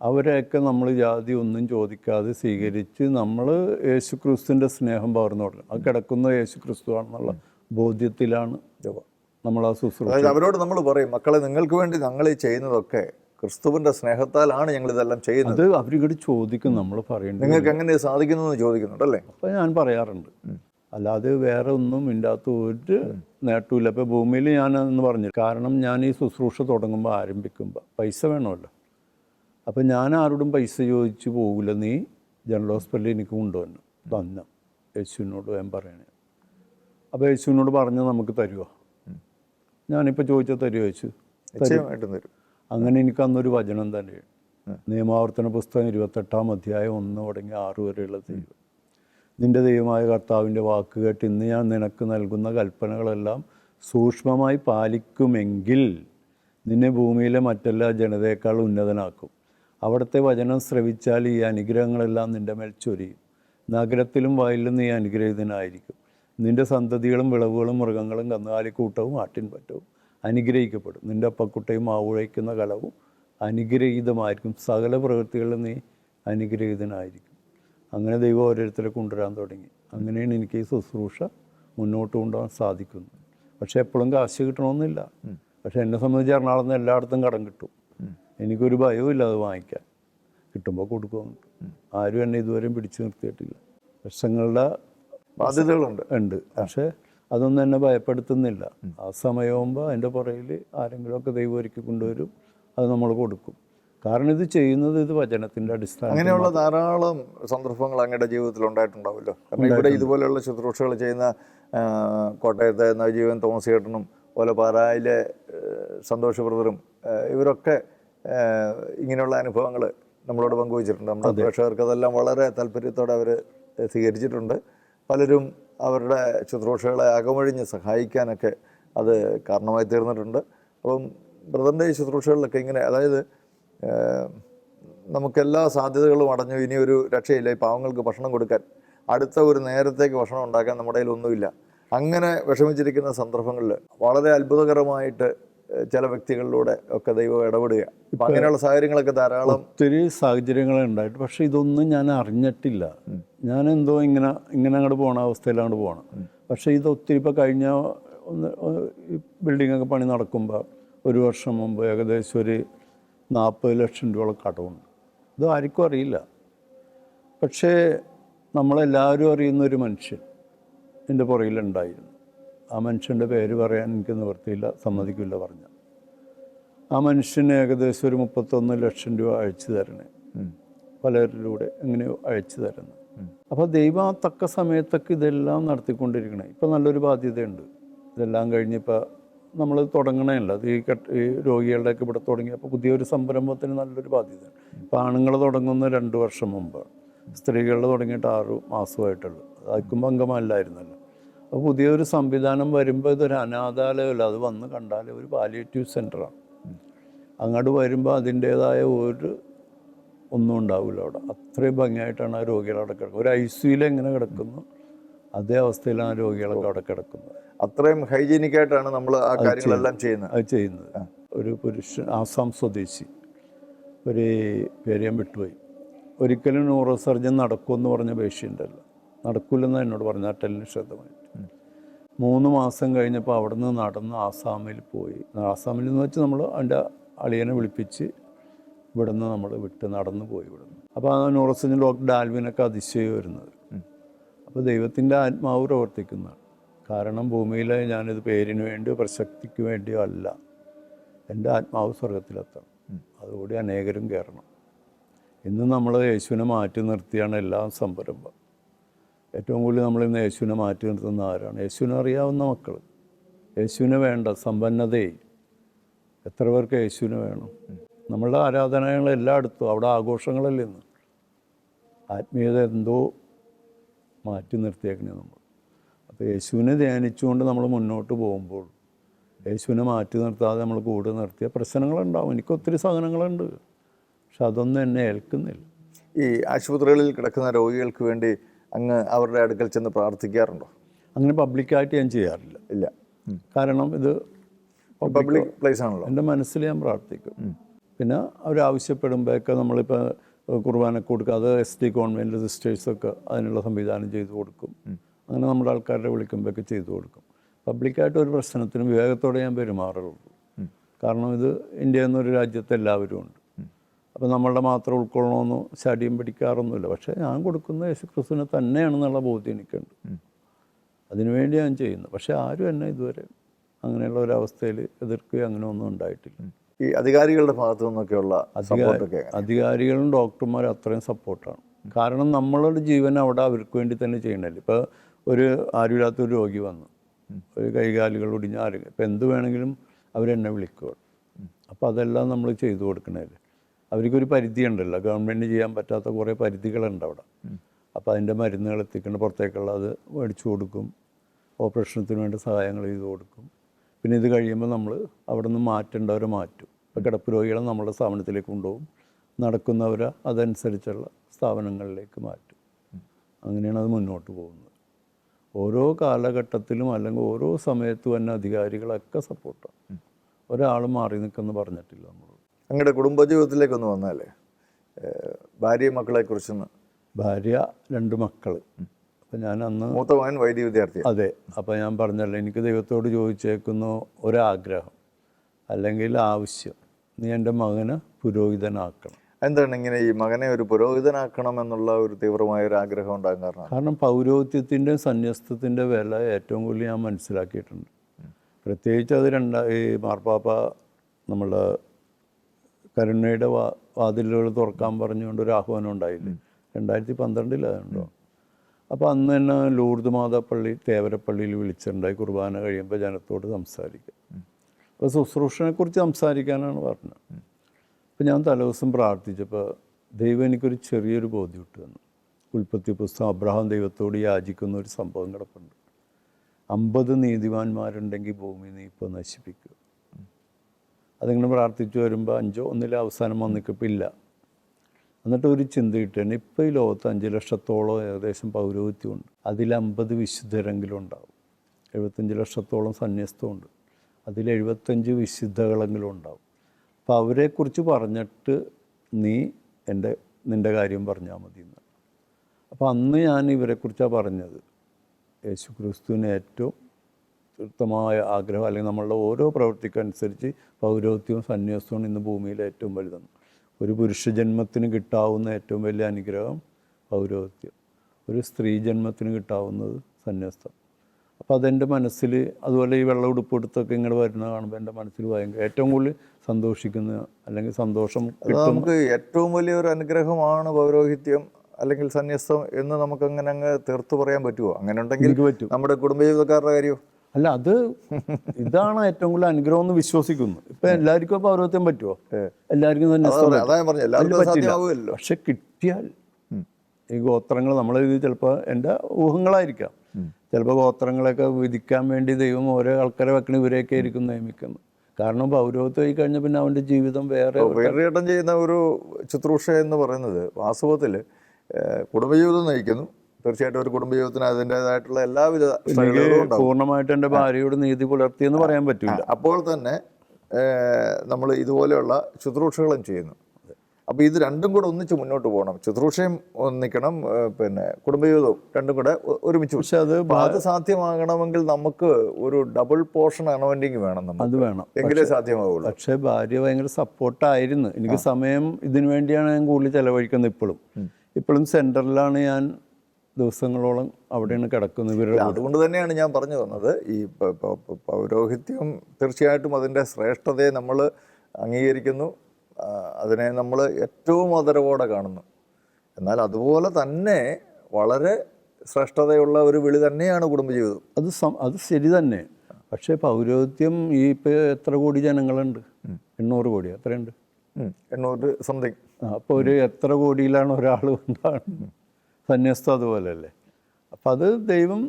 അവരെയൊക്കെ നമ്മൾ ജാതി ഒന്നും ചോദിക്കാതെ സ്വീകരിച്ച് നമ്മൾ യേശു ക്രിസ്തുവിന്റെ സ്നേഹം പകർന്നു കൊടുക്കണം. അത് കിടക്കുന്ന യേശു ക്രിസ്തു ആണെന്നുള്ള ബോധ്യത്തിലാണ് നമ്മൾ ആ ശുശ്രൂഷ അവരോട് നമ്മൾ പറയും മക്കളെ നിങ്ങൾക്ക് വേണ്ടി ഞങ്ങൾ ചെയ്യുന്നതൊക്കെ ക്രിസ്തുവിന്റെ സ്നേഹത്താലാണ് ഞങ്ങൾ ഇതെല്ലാം ചെയ്യുന്നത്. അത് അവരിങ്ങോട്ട് ചോദിക്കും നമ്മൾ പറയുന്നത് നിങ്ങൾക്ക് എങ്ങനെ സാധിക്കുന്നു എന്ന് ചോദിക്കുന്നുണ്ടല്ലേ? അല്ലേ അപ്പം ഞാൻ പറയാറുണ്ട്. അല്ലാതെ വേറെ ഒന്നും ഇല്ലാത്ത ഒരു നേട്ടമില്ല ഇപ്പോൾ ഭൂമിയിൽ ഞാൻ എന്ന് പറഞ്ഞു. കാരണം ഞാൻ ഈ ശുശ്രൂഷ തുടങ്ങുമ്പോൾ ആരംഭിക്കുമ്പോൾ പൈസ വേണമല്ലോ. അപ്പം ഞാൻ ആരോടും പൈസ ചോദിച്ചു പോകില്ല നീ ജനറൽ ഹോസ്പിറ്റലിൽ എനിക്ക് കൊണ്ടുവന്നു തന്ന. യേശുവിനോട് ഞാൻ പറയണേ. അപ്പോൾ യേശുവിനോട് പറഞ്ഞ് നമുക്ക് തരുമോ ഞാനിപ്പോൾ ചോദിച്ചാൽ തരുമോ യേശു? തരും. അങ്ങനെ എനിക്ക് അന്നൊരു വചനം തന്നെ. നിയമാവർത്തന പുസ്തകം ഇരുപത്തെട്ടാം അധ്യായം ഒന്ന് തുടങ്ങി ആറ് വരെയുള്ള ദൈവം. നിന്റെ ദൈവമായ കർത്താവിന്റെ വാക്ക് കേട്ട് ഇന്ന് ഞാൻ നിനക്ക് നൽകുന്ന കൽപ്പനകളെല്ലാം സൂക്ഷ്മമായി പാലിക്കുമെങ്കിൽ നിന്നെ ഭൂമിയിലെ മറ്റെല്ലാ ജനതയേക്കാൾ ഉന്നതനാക്കും. അവിടുത്തെ വചനം ശ്രവിച്ചാൽ ഈ അനുഗ്രഹങ്ങളെല്ലാം നിന്റെ മേൽ ചൊരിയും. നഗരത്തിലും വയലിലും നീ അനുഗ്രഹീതനായിരിക്കും. നിന്റെ സന്തതികളും വിളവുകളും മൃഗങ്ങളും കന്നുകാലിക്കൂട്ടവും ആട്ടിൻപറ്റവും. അനുഗ്രഹിക്കപ്പെടും. നിന്റെ അപ്പക്കുട്ടയും ആവുഴയ്ക്കുന്ന കലവും അനുഗ്രഹീതമായിരിക്കും. സകല പ്രവൃത്തികളിലും നീ അനുഗ്രഹീതനായിരിക്കും. അങ്ങനെ ദൈവം ഓരോരുത്തരെ കൊണ്ടുവരാൻ തുടങ്ങി. അങ്ങനെയാണ് എനിക്ക് ഈ ശുശ്രൂഷ മുന്നോട്ട് കൊണ്ടുപോകാൻ സാധിക്കുന്നത്. പക്ഷേ എപ്പോഴും കാശ് കിട്ടണമെന്നില്ല. പക്ഷേ എന്നെ സംബന്ധിച്ച് എറണാകുളം നിന്ന് എല്ലായിടത്തും കടം കിട്ടും. എനിക്കൊരു ഭയവും ഇല്ല അത് വാങ്ങിക്കാൻ. കിട്ടുമ്പോൾ കൊടുക്കും ആരും എന്നെ ഇതുവരെയും പിടിച്ചു നിർത്തിയിട്ടില്ല. വർഷങ്ങളുടെ ബാധ്യതകളുണ്ട്. ഉണ്ട്. പക്ഷേ അതൊന്നും എന്നെ ഭയപ്പെടുത്തുന്നില്ല. ആ സമയമാകുമ്പോൾ അതിന്റെ പുറയിൽ ആരെങ്കിലും ഒക്കെ ദൈവം ഒരുക്കി കൊണ്ടുവരും അത് നമ്മൾ കൊടുക്കും. കാരണം ഇത് ചെയ്യുന്നത് ഇത് വചനത്തിന്റെ അടിസ്ഥാനം അങ്ങനെയുള്ള ധാരാളം സന്ദർഭങ്ങൾ അങ്ങയുടെ ജീവിതത്തിൽ ഉണ്ടായിട്ടുണ്ടാവുമല്ലോ. കാരണം ഇവിടെ ഇതുപോലെയുള്ള ശുശ്രൂഷകൾ ചെയ്യുന്ന കോട്ടയത്തെ നവജീവൻ തോമസ് ഏട്ടനും അതുപോലെ പാറായിലെ ഏഹ്, സന്തോഷ് ബ്രദറും ഇവരൊക്കെ ഇങ്ങനെയുള്ള അനുഭവങ്ങൾ നമ്മളോട് പങ്കുവച്ചിട്ടുണ്ട്. നമ്മുടെ പ്രേക്ഷകർക്ക് അതെല്ലാം വളരെ താല്പര്യത്തോടെ അവർ സ്വീകരിച്ചിട്ടുണ്ട്. പലരും അവരുടെ ശുശ്രൂഷകളെ അകമൊഴിഞ്ഞ് സഹായിക്കാനൊക്കെ അത് കാരണമായി തീർന്നിട്ടുണ്ട്. അപ്പം ബ്രദറിന്റെ ഈ ശുശ്രൂഷകളിലൊക്കെ ഇങ്ങനെ അതായത് നമുക്കെല്ലാ സാധ്യതകളും അടഞ്ഞു. ഇനി ഒരു രക്ഷയില്ല. ഈ പാവങ്ങൾക്ക് ഭക്ഷണം കൊടുക്കാൻ അടുത്ത ഒരു നേരത്തേക്ക് ഭക്ഷണം ഉണ്ടാക്കാൻ നമ്മുടെ കയ്യിലൊന്നുമില്ല അങ്ങനെ വിഷമിച്ചിരിക്കുന്ന സന്ദർഭങ്ങളിൽ വളരെ അത്ഭുതകരമായിട്ട് ചില വ്യക്തികളിലൂടെ ഒക്കെ ദൈവം ഇടപെടുക. അപ്പം അങ്ങനെയുള്ള സാഹചര്യങ്ങളൊക്കെ ധാരാളം ഒത്തിരി സാഹചര്യങ്ങളുണ്ടായിട്ട് പക്ഷേ ഇതൊന്നും ഞാൻ അറിഞ്ഞിട്ടില്ല. ഞാൻ എന്തോ ഇങ്ങനെ ഇങ്ങനെ അങ്ങോട്ട് പോകണ അവസ്ഥയിലാണ് പോകണം പക്ഷേ ഇത് ഒത്തിരി ഇപ്പോൾ കഴിഞ്ഞ ഒന്ന് ബിൽഡിങ്ങൊക്കെ പണി നടക്കുമ്പോൾ ഒരു വർഷം മുമ്പ് ഏകദേശം ഒരു നാൽപ്പത് ലക്ഷം രൂപയോളം കടമുണ്ട് ഇത് ആർക്കും അറിയില്ല. പക്ഷേ നമ്മളെല്ലാവരും അറിയുന്ന ഒരു മനുഷ്യൻ എന്റെ പുറകിലുണ്ടായിരുന്നു. ആ മനുഷ്യന്റെ പേര് പറയാൻ എനിക്ക് നിവൃത്തിയില്ല സമ്മതിക്കില്ല പറഞ്ഞു. ആ മനുഷ്യന് ഏകദേശം ഒരു മുപ്പത്തൊന്ന് ലക്ഷം രൂപ അയച്ചു തരണേ. പലരിലൂടെ എങ്ങനെയോ അയച്ചു തരുന്നു. അപ്പോൾ ദൈവം ആ തക്ക സമയത്തൊക്കെ ഇതെല്ലാം നടത്തിക്കൊണ്ടിരിക്കണേ. ഇപ്പം നല്ലൊരു ബാധ്യതയുണ്ട്. ഇതെല്ലാം കഴിഞ്ഞിപ്പോൾ നമ്മൾ തുടങ്ങണമല്ല ഈ കെട്ട് ഈ രോഗികളുടെയൊക്കെ ഇവിടെ തുടങ്ങി അപ്പോൾ പുതിയൊരു സംരംഭത്തിന് നല്ലൊരു ബാധ്യതയാണ് ഇപ്പോൾ ആണുങ്ങൾ തുടങ്ങുന്ന രണ്ട് വർഷം മുമ്പാണ് സ്ത്രീകളിൽ തുടങ്ങിയിട്ട് ആറ് മാസമായിട്ടുള്ളൂ. അതായിരിക്കുമ്പോൾ അംഗമല്ലായിരുന്നല്ലോ അപ്പോൾ പുതിയൊരു സംവിധാനം വരുമ്പോൾ ഇതൊരു അനാഥാലയമല്ല അത് വന്ന് കണ്ടാൽ ഒരു പാലിയേറ്റീവ് സെന്ററാണ് അങ്ങോട്ട് വരുമ്പോൾ അതിന്റേതായ ഒരു ഒന്നും ഉണ്ടാവില്ല അവിടെ. അത്രയും ഭംഗിയായിട്ടാണ് ആ രോഗികൾ അവിടെ കിടക്കുന്നത്. ഒരു ഐ സിയിൽ എങ്ങനെ കിടക്കുന്നു? അതേ അവസ്ഥയിലാണ് ആ രോഗികളൊക്കെ അവിടെ കിടക്കുന്നത്. അത്രയും ഹൈജീനിക് ആയിട്ടാണ് നമ്മൾ ആ കാര്യങ്ങളെല്ലാം ചെയ്യുന്നത്. അത് ചെയ്യുന്നത്. ഒരു പുരുഷൻ ആസാം സ്വദേശി ഒരു പേര് ഞാൻ വിട്ടുപോയി. ഒരിക്കലും ന്യൂറോ സർജൻ നടക്കുമെന്ന് പറഞ്ഞ പേഷ്യന്റല്ല നടക്കില്ലെന്ന് എന്നോട് പറഞ്ഞു അട്ടലിന് ശ്രദ്ധമായിട്ട്. മൂന്ന് മാസം കഴിഞ്ഞപ്പോൾ അവിടെ നിന്ന് നടന്ന് ആസാമിൽ പോയി. ആസാമിൽ എന്ന് വെച്ച് നമ്മൾ അതിന്റെ അളിയനെ വിളിപ്പിച്ച് ഇവിടെ നിന്ന് നമ്മൾ വിട്ട് നടന്നു പോയി ഇവിടുന്ന്. അപ്പോൾ ആ നോറസിന് ഡോക്ടർ ഡാൽവിനൊക്കെ അതിശയം വരുന്നത്. അപ്പോൾ ദൈവത്തിന്റെ ആത്മാവ് പ്രവർത്തിക്കുന്നതാണ്. കാരണം ഭൂമിയിൽ ഞാനിത് പേരിന് വേണ്ടിയോ പ്രസക്തിക്ക് വേണ്ടിയോ അല്ല. എന്റെ ആത്മാവ് സ്വർഗത്തിലെത്തണം അതുകൂടി അനേകരും കയറണം. ഇന്ന് നമ്മൾ യേശുവിനെ മാറ്റി നിർത്തിയാണ് എല്ലാം സംരംഭം. ഏറ്റവും കൂടുതൽ നമ്മൾ ഇന്ന് യേശുവിനെ മാറ്റി നിർത്തുന്ന ആരാണ്? യേശുവിനെ അറിയാവുന്ന മക്കൾ യേശുവിനെ വേണ്ട സമ്പന്നതയെ. എത്ര പേർക്ക് യേശുവിനെ വേണം? നമ്മളുടെ ആരാധനകൾ എല്ലായിടത്തും അവിടെ ആഘോഷങ്ങളല്ലേ ഇന്ന്? ആത്മീയത എന്തോ മാറ്റി നിർത്തിയേക്കണേ നമ്മൾ. അപ്പോൾ യേശുവിനെ ധ്യാനിച്ചുകൊണ്ട് നമ്മൾ മുന്നോട്ട് പോകുമ്പോൾ യേശുവിനെ മാറ്റി നിർത്താതെ നമ്മൾ കൂടെ നിർത്തിയ പ്രശ്നങ്ങളുണ്ടാവും. എനിക്ക് ഒത്തിരി സാധനങ്ങളുണ്ട് പക്ഷെ അതൊന്നും എന്നെ ഏൽക്കുന്നില്ല. ഈ ആശുപത്രികളിൽ കിടക്കുന്ന രോഗികൾക്ക് വേണ്ടി അങ്ങ് അവരുടെ അടുക്കൽ ചെന്ന് പ്രാർത്ഥിക്കാറുണ്ടോ? അങ്ങനെ പബ്ലിക്കായിട്ട് ഞാൻ ചെയ്യാറില്ല. ഇല്ല. കാരണം ഇത് പബ്ലിക് പ്ലേസ് ആണല്ലോ എന്റെ മനസ്സിൽ ഞാൻ പ്രാർത്ഥിക്കും. പിന്നെ അവരാവശ്യപ്പെടുമ്പോഴൊക്കെ നമ്മളിപ്പോൾ കുർബാനൊക്കെ കൊടുക്കുക. അത് എസ് ഡി കോൺവെന്റ് സിസ്റ്റേഴ്സൊക്കെ അതിനുള്ള സംവിധാനം ചെയ്തു കൊടുക്കും. അങ്ങനെ നമ്മുടെ ആൾക്കാരുടെ വിളിക്കുമ്പോഴൊക്കെ ചെയ്തു കൊടുക്കും. പബ്ലിക്കായിട്ട് ഒരു പ്രശ്നത്തിനും വിവേകത്തോടെ ഞാൻ പെരുമാറുള്ളൂ കാരണം ഇത് ഇന്ത്യ എന്നൊരു രാജ്യത്ത് എല്ലാവരും ഉണ്ട്. അപ്പോൾ നമ്മളുടെ മാത്രം ഉൾക്കൊള്ളണമെന്നോ ശടിയും പിടിക്കാറൊന്നുമില്ല. പക്ഷേ ഞാൻ കൊടുക്കുന്ന യേശു ക്രിസ്തുവിനെ തന്നെയാണെന്നുള്ള ബോധ്യം എനിക്കുണ്ട്. അതിനുവേണ്ടി ഞാൻ ചെയ്യുന്നത്. പക്ഷേ ആരും എന്നെ ഇതുവരെ അങ്ങനെയുള്ള ഒരവസ്ഥയിൽ എതിർക്കുകയോ അങ്ങനെ ഒന്നും ഉണ്ടായിട്ടില്ല. ഈ അധികാരികളുടെ ഭാഗത്തു നിന്നൊക്കെയുള്ള സപ്പോർട്ടൊക്കെ അധികാരികളും ഡോക്ടർമാരും അത്രയും സപ്പോർട്ടാണ് കാരണം നമ്മളുടെ ജീവൻ അവിടെ അവർക്ക് വേണ്ടി തന്നെ ചെയ്യണല്ലേ? ഇപ്പോൾ ഒരു ആരുമില്ലാത്തൊരു രോഗി വന്നു. ഒരു കൈകാലുകൾ ഒടിഞ്ഞ ആരും ഇപ്പം എന്ത് വേണമെങ്കിലും അവരെന്നെ വിളിക്കുക അപ്പോൾ അതെല്ലാം നമ്മൾ ചെയ്തു കൊടുക്കണല്ലേ? അവർക്കൊരു പരിധി ഉണ്ടല്ലോ ഗവൺമെന്റ് ചെയ്യാൻ പറ്റാത്ത കുറേ പരിധികളുണ്ട് അവിടെ. അപ്പോൾ അതിന്റെ മരുന്നുകൾ എത്തിക്കേണ്ട പുറത്തേക്കുള്ള അത് മേടിച്ചു കൊടുക്കും. ഓപ്പറേഷനത്തിന് വേണ്ട സഹായങ്ങൾ ചെയ്തു കൊടുക്കും. പിന്നെ ഇത് കഴിയുമ്പോൾ നമ്മൾ അവിടെ നിന്ന് മാറ്റേണ്ടവരെ മാറ്റും. ഇപ്പോൾ കിടപ്പ് രോഗികളെ നമ്മുടെ സ്ഥാപനത്തിലേക്ക് കൊണ്ടുപോകും. നടക്കുന്നവരെ അതനുസരിച്ചുള്ള സ്ഥാപനങ്ങളിലേക്ക് മാറ്റും. അങ്ങനെയാണ് അത് മുന്നോട്ട് പോകുന്നത്. ഓരോ കാലഘട്ടത്തിലും അല്ലെങ്കിൽ ഓരോ സമയത്തും തന്നെ അധികാരികളൊക്കെ സപ്പോർട്ടാണ് ഒരാൾ മാറി നിൽക്കുമെന്ന് പറഞ്ഞിട്ടില്ല നമ്മൾ അങ്ങയുടെ കുടുംബജീവിതത്തിലേക്കൊന്ന് വന്നാലേ ഭാര്യ മക്കളെ കുറിച്ചൊന്ന്. ഭാര്യ രണ്ട് മക്കൾ അപ്പം ഞാൻ അന്ന് മൂത്ത മകൻ വൈദ്യ വിദ്യാർത്ഥി അതെ. അപ്പം ഞാൻ പറഞ്ഞല്ലോ എനിക്ക് ദൈവത്തോട് ചോദിച്ചേക്കുന്ന ഒരാഗ്രഹം അല്ലെങ്കിൽ ആവശ്യം. നീ എന്റെ മകനെ പുരോഹിതനാക്കണം. എന്താണ് ഇങ്ങനെ ഈ മകനെ ഒരു പുരോഹിതനാക്കണം എന്നുള്ള ഒരു തീവ്രമായ ഒരു ആഗ്രഹം ഉണ്ടാകാൻ കാരണം? കാരണം പൗരോഹിത്യത്തിന്റെ സന്യസ്തത്തിന്റെ വില ഏറ്റവും കൂടുതൽ ഞാൻ മനസ്സിലാക്കിയിട്ടുണ്ട്. പ്രത്യേകിച്ച് അത് രണ്ടാ ഈ മാർപ്പാപ്പ നമ്മളെ കരുണയുടെ വാ വാതിലുകൾ തുറക്കാൻ പറഞ്ഞുകൊണ്ട് ഒരു ആഹ്വാനം ഉണ്ടായില്ലേ? രണ്ടായിരത്തി പന്ത്രണ്ടിലാണല്ലോ അപ്പോൾ അന്ന് തന്നെ ലൂർദ് മാതാപ്പള്ളി തേവരപ്പള്ളിയിൽ വിളിച്ചിട്ടുണ്ടായി കുർബാന കഴിയുമ്പോൾ ജനത്തോട് സംസാരിക്കുക. അപ്പോൾ ശുശ്രൂഷനെക്കുറിച്ച് സംസാരിക്കാനാണ് പറഞ്ഞത്. അപ്പോൾ ഞാൻ തലേദിവസം പ്രാർത്ഥിച്ചപ്പോൾ ദൈവം എനിക്കൊരു ചെറിയൊരു ബോധ്യം ഇട്ട് തന്നു. ഉൽപ്പത്തി പുസ്തകം അബ്രഹാം ദൈവത്തോട് യാചിക്കുന്ന ഒരു സംഭവം കിടപ്പുണ്ട്. അമ്പത് നീതിമാന്മാരുണ്ടെങ്കിൽ ഭൂമി നീ ഇപ്പോൾ നശിപ്പിക്കുക അതിങ്ങനെ പ്രാർത്ഥിച്ചു വരുമ്പോൾ അഞ്ചോ ഒന്നിലെ അവസാനം വന്നിക്കപ്പോൾ ഇല്ല. എന്നിട്ട് ഒരു ചിന്ത കിട്ടുകയാണ് ഇപ്പോൾ ഈ ലോകത്ത് അഞ്ച് ലക്ഷത്തോളം ഏകദേശം പൗരോഹിത്യമുണ്ട്. അതിൽ അമ്പത് വിശുദ്ധരെങ്കിലും ഉണ്ടാവും. എഴുപത്തഞ്ച് ലക്ഷത്തോളം സന്യസ്തമുണ്ട്. അതിൽ എഴുപത്തഞ്ച് വിശുദ്ധകളെങ്കിലും ഉണ്ടാവും അപ്പോൾ അവരെക്കുറിച്ച് പറഞ്ഞിട്ട് നീ എന്റെ നിന്റെ കാര്യം പറഞ്ഞാൽ മതി എന്ന് അപ്പോൾ അന്ന് ഞാൻ ഇവരെക്കുറിച്ചാണ് പറഞ്ഞത്. യേശു ക്രിസ്തുവിന് ഏറ്റവും തീർത്ഥമായ ആഗ്രഹം അല്ലെങ്കിൽ നമ്മളുടെ ഓരോ പ്രവൃത്തിക്കനുസരിച്ച് പൗരോത്യവും സന്യാസവും ഇന്ന് ഭൂമിയിൽ ഏറ്റവും വലുതാണ്. ഒരു പുരുഷ ജന്മത്തിന് കിട്ടാവുന്ന ഏറ്റവും വലിയ അനുഗ്രഹം പൗരോഹത്യം. ഒരു സ്ത്രീ ജന്മത്തിന് കിട്ടാവുന്നത് സന്യാസം. അപ്പോൾ അതെന്റെ മനസ്സിൽ അതുപോലെ ഈ വെള്ള ഉടുപ്പെടുത്തൊക്കെ ഇങ്ങനെ വരുന്ന കാണുമ്പോൾ എന്റെ മനസ്സിൽ ഭയങ്കര ഏറ്റവും കൂടുതൽ സന്തോഷിക്കുന്ന അല്ലെങ്കിൽ സന്തോഷം നമുക്ക് ഏറ്റവും വലിയൊരു അനുഗ്രഹമാണ് പൗരോഹിത്യം അല്ലെങ്കിൽ സന്യസ്തം എന്ന് നമുക്ക് അങ്ങനെ അങ്ങ് തീർത്തു പറയാൻ പറ്റുമോ അങ്ങനെ ഉണ്ടെങ്കിൽ പറ്റും. നമ്മുടെ കുടുംബജീവിതക്കാരുടെ കാര്യം. അല്ല അത് ഇതാണ് ഏറ്റവും കൂടുതൽ അനുഗ്രഹം എന്ന് വിശ്വസിക്കുന്നു. ഇപ്പൊ എല്ലാവർക്കും പൗരോഹിത്യം പറ്റുമോ എല്ലാവർക്കും തന്നെ പക്ഷെ കിട്ടിയാൽ ഈ ഗോത്രങ്ങൾ നമ്മൾ ഇത് ചിലപ്പോൾ എന്റെ ഊഹങ്ങളായിരിക്കാം. ചിലപ്പോൾ ഗോത്രങ്ങളൊക്കെ വിധിക്കാൻ വേണ്ടി ദൈവം ഓരോ ആൾക്കാരെ വെക്കണ ഇവരെയൊക്കെ ആയിരിക്കും നിയമിക്കുന്നത്. കാരണം പൗരോഹിത്യം ആയി കഴിഞ്ഞാൽ പിന്നെ അവന്റെ ജീവിതം വേറെ വേറെയേട്ടം ചെയ്യുന്ന ഒരു ശുശ്രൂഷ എന്ന് പറയുന്നത് വാസ്തവത്തിൽ കുടുംബജീവിതം നയിക്കുന്നു. തീർച്ചയായിട്ടും ഒരു കുടുംബജീവിതത്തിന് അതിന്റെതായിട്ടുള്ള എല്ലാവിധ പൂർണമായിട്ട് എന്റെ ഭാര്യയോട് നീതി പുലർത്തിയെന്ന് പറയാൻ പറ്റില്ല അപ്പോൾ തന്നെ നമ്മൾ ഇതുപോലെയുള്ള ശുശ്രൂഷകളും ചെയ്യുന്നു. അപ്പോൾ ഇത് രണ്ടും കൂടെ ഒന്നിച്ച് മുന്നോട്ട് പോകണം. ശുശ്രൂഷയും ഒന്നിക്കണം പിന്നെ കുടുംബജീവിതവും രണ്ടും കൂടെ ഒരുമിച്ച് പക്ഷെ അത് അത് സാധ്യമാകണമെങ്കിൽ നമുക്ക് ഒരു ഡബിൾ പോർഷൻ അണവൻഡിങ് വേണം നമുക്ക്. അത് വേണം. എങ്കിലേ സാധ്യമാവുള്ളൂ. പക്ഷേ ഭാര്യ ഭയങ്കര സപ്പോർട്ടായിരുന്നു എനിക്ക് സമയം ഇതിനു വേണ്ടിയാണ് ഞാൻ കൂടുതൽ ചിലവഴിക്കുന്നത് ഇപ്പോഴും. ഇപ്പോഴും സെന്ററിലാണ് ഞാൻ ദിവസങ്ങളോളം അവിടെയാണ് കിടക്കുന്നത് ഇവരുടെ അതുകൊണ്ട് തന്നെയാണ് ഞാൻ പറഞ്ഞു തന്നത്. ഈ പൗരോഹിത്യം തീർച്ചയായിട്ടും അതിന്റെ ശ്രേഷ്ഠതയെ നമ്മൾ അംഗീകരിക്കുന്നു. അതിനെ നമ്മൾ ഏറ്റവും ആദരവോടെ കാണുന്നു. എന്നാൽ അതുപോലെ തന്നെ വളരെ ശ്രേഷ്ഠതയുള്ള ഒരു വിളി തന്നെയാണ് കുടുംബജീവിതം. അത് അത് ശരി തന്നെ. പക്ഷേ പൗരോഹിത്യം ഈ ഇപ്പോൾ എത്ര കോടി ജനങ്ങളുണ്ട്? എണ്ണൂറ് കോടി എത്രയുണ്ട് ഉം. എണ്ണൂറ് സംതിങ് അപ്പോൾ ഒരു എത്ര കോടിയിലാണ് ഒരാൾ ഉണ്ടാകുന്നത് സന്യസ്തം അതുപോലെയല്ലേ അപ്പം അത് ദൈവം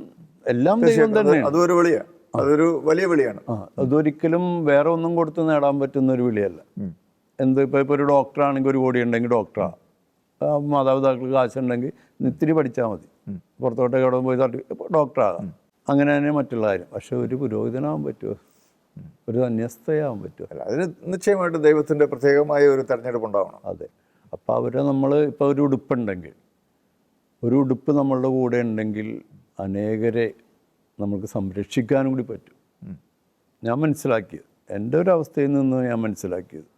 എല്ലാം ദൈവം തന്നെ അതൊരു വിളിയാണ് അതൊരു വലിയ വിളിയാണ്. അതൊരിക്കലും വേറെ ഒന്നും കൊടുത്ത് നേടാൻ പറ്റുന്ന ഒരു വിളിയല്ല. എന്ത് ഇപ്പോൾ ഇപ്പോൾ ഒരു ഡോക്ടറാണെങ്കിൽ ഒരു കോടി ഉണ്ടെങ്കിൽ ഡോക്ടറാണ് മാതാപിതാക്കൾക്ക് കാശുണ്ടെങ്കിൽ ഇത്തിരി പഠിച്ചാൽ മതി. പുറത്തോട്ടേക്ക് അവിടെ പോയി തട്ടി ഡോക്ടറാകാം. അങ്ങനെ തന്നെ മറ്റുള്ള കാര്യം. പക്ഷേ ഒരു പുരോഹിതനാകാൻ പറ്റുമോ? ഒരു സന്യസ്തയാകാൻ പറ്റുമോ? അല്ല അതിന് നിശ്ചയമായിട്ട് ദൈവത്തിന്റെ പ്രത്യേകമായ ഒരു തെരഞ്ഞെടുപ്പ് ഉണ്ടാവണം. അതെ. അപ്പോൾ അവരെ നമ്മൾ ഇപ്പോൾ ഒരു ഉടുപ്പുണ്ടെങ്കിൽ ഒരു ഉടുപ്പ് നമ്മളുടെ കൂടെ ഉണ്ടെങ്കിൽ അനേകരെ നമുക്ക് സംരക്ഷിക്കാനും കൂടി പറ്റും. ഞാൻ മനസ്സിലാക്കിയത്. എന്റെ ഒരു അവസ്ഥയിൽ നിന്ന് ഞാൻ മനസ്സിലാക്കിയത്.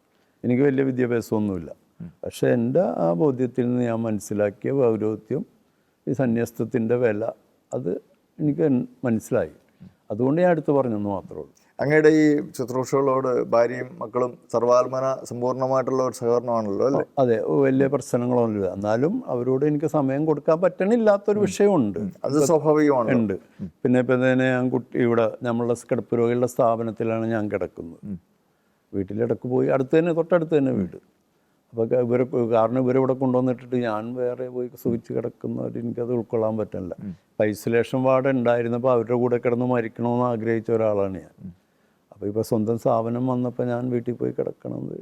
എനിക്ക് വലിയ വിദ്യാഭ്യാസമൊന്നുമില്ല. പക്ഷേ എന്റെ ആ ബോധ്യത്തിൽ നിന്ന് ഞാൻ മനസ്സിലാക്കിയ പൗരോത്യം ഈ സന്യസ്തത്തിന്റെ വില അത് എനിക്ക് മനസ്സിലായി. അതുകൊണ്ട് ഞാൻ അടുത്ത് പറഞ്ഞെന്ന് മാത്രമേ ഉള്ളൂ. അങ്ങയുടെ ഈ ശുശ്രൂഷകളോട് ഭാര്യയും മക്കളും സർവാത്മന സമ്പൂർണമായിട്ടുള്ള ഒരു സഹകരണമാണല്ലോ അല്ലേ? അതെ. വലിയ പ്രശ്നങ്ങളൊന്നുമില്ല. എന്നാലും അവരോട് എനിക്ക് സമയം കൊടുക്കാൻ പറ്റണില്ലാത്തൊരു വിഷയമുണ്ട്. അത് സ്വാഭാവികമാണ് ഉണ്ട്. പിന്നെ ഇപ്പം തന്നെ ഞാൻ കുട്ടി ഇവിടെ നമ്മളുടെ കിടപ്പ് രോഗികളുടെ സ്ഥാപനത്തിലാണ് ഞാൻ കിടക്കുന്നത്. വീട്ടിലിടക്ക് പോയി അടുത്ത് തന്നെ തൊട്ടടുത്ത് തന്നെ വീട്. അപ്പോൾ ഇവരെ കാരണം ഇവരെ ഇവിടെ കൊണ്ടുവന്നിട്ടിട്ട് ഞാൻ വേറെ പോയി സുഖിച്ച് കിടക്കുന്നവർ എനിക്കത് ഉൾക്കൊള്ളാൻ പറ്റില്ല. ഐസൊലേഷൻ വാർഡ് ഉണ്ടായിരുന്നപ്പോൾ അവരുടെ കൂടെ കിടന്ന് മരിക്കണമെന്ന് ആഗ്രഹിച്ച ഒരാളാണ് ഞാൻ. അപ്പോൾ ഇപ്പോൾ സ്വന്തം സ്ഥാപനം വന്നപ്പോൾ ഞാൻ വീട്ടിൽ പോയി കിടക്കണത്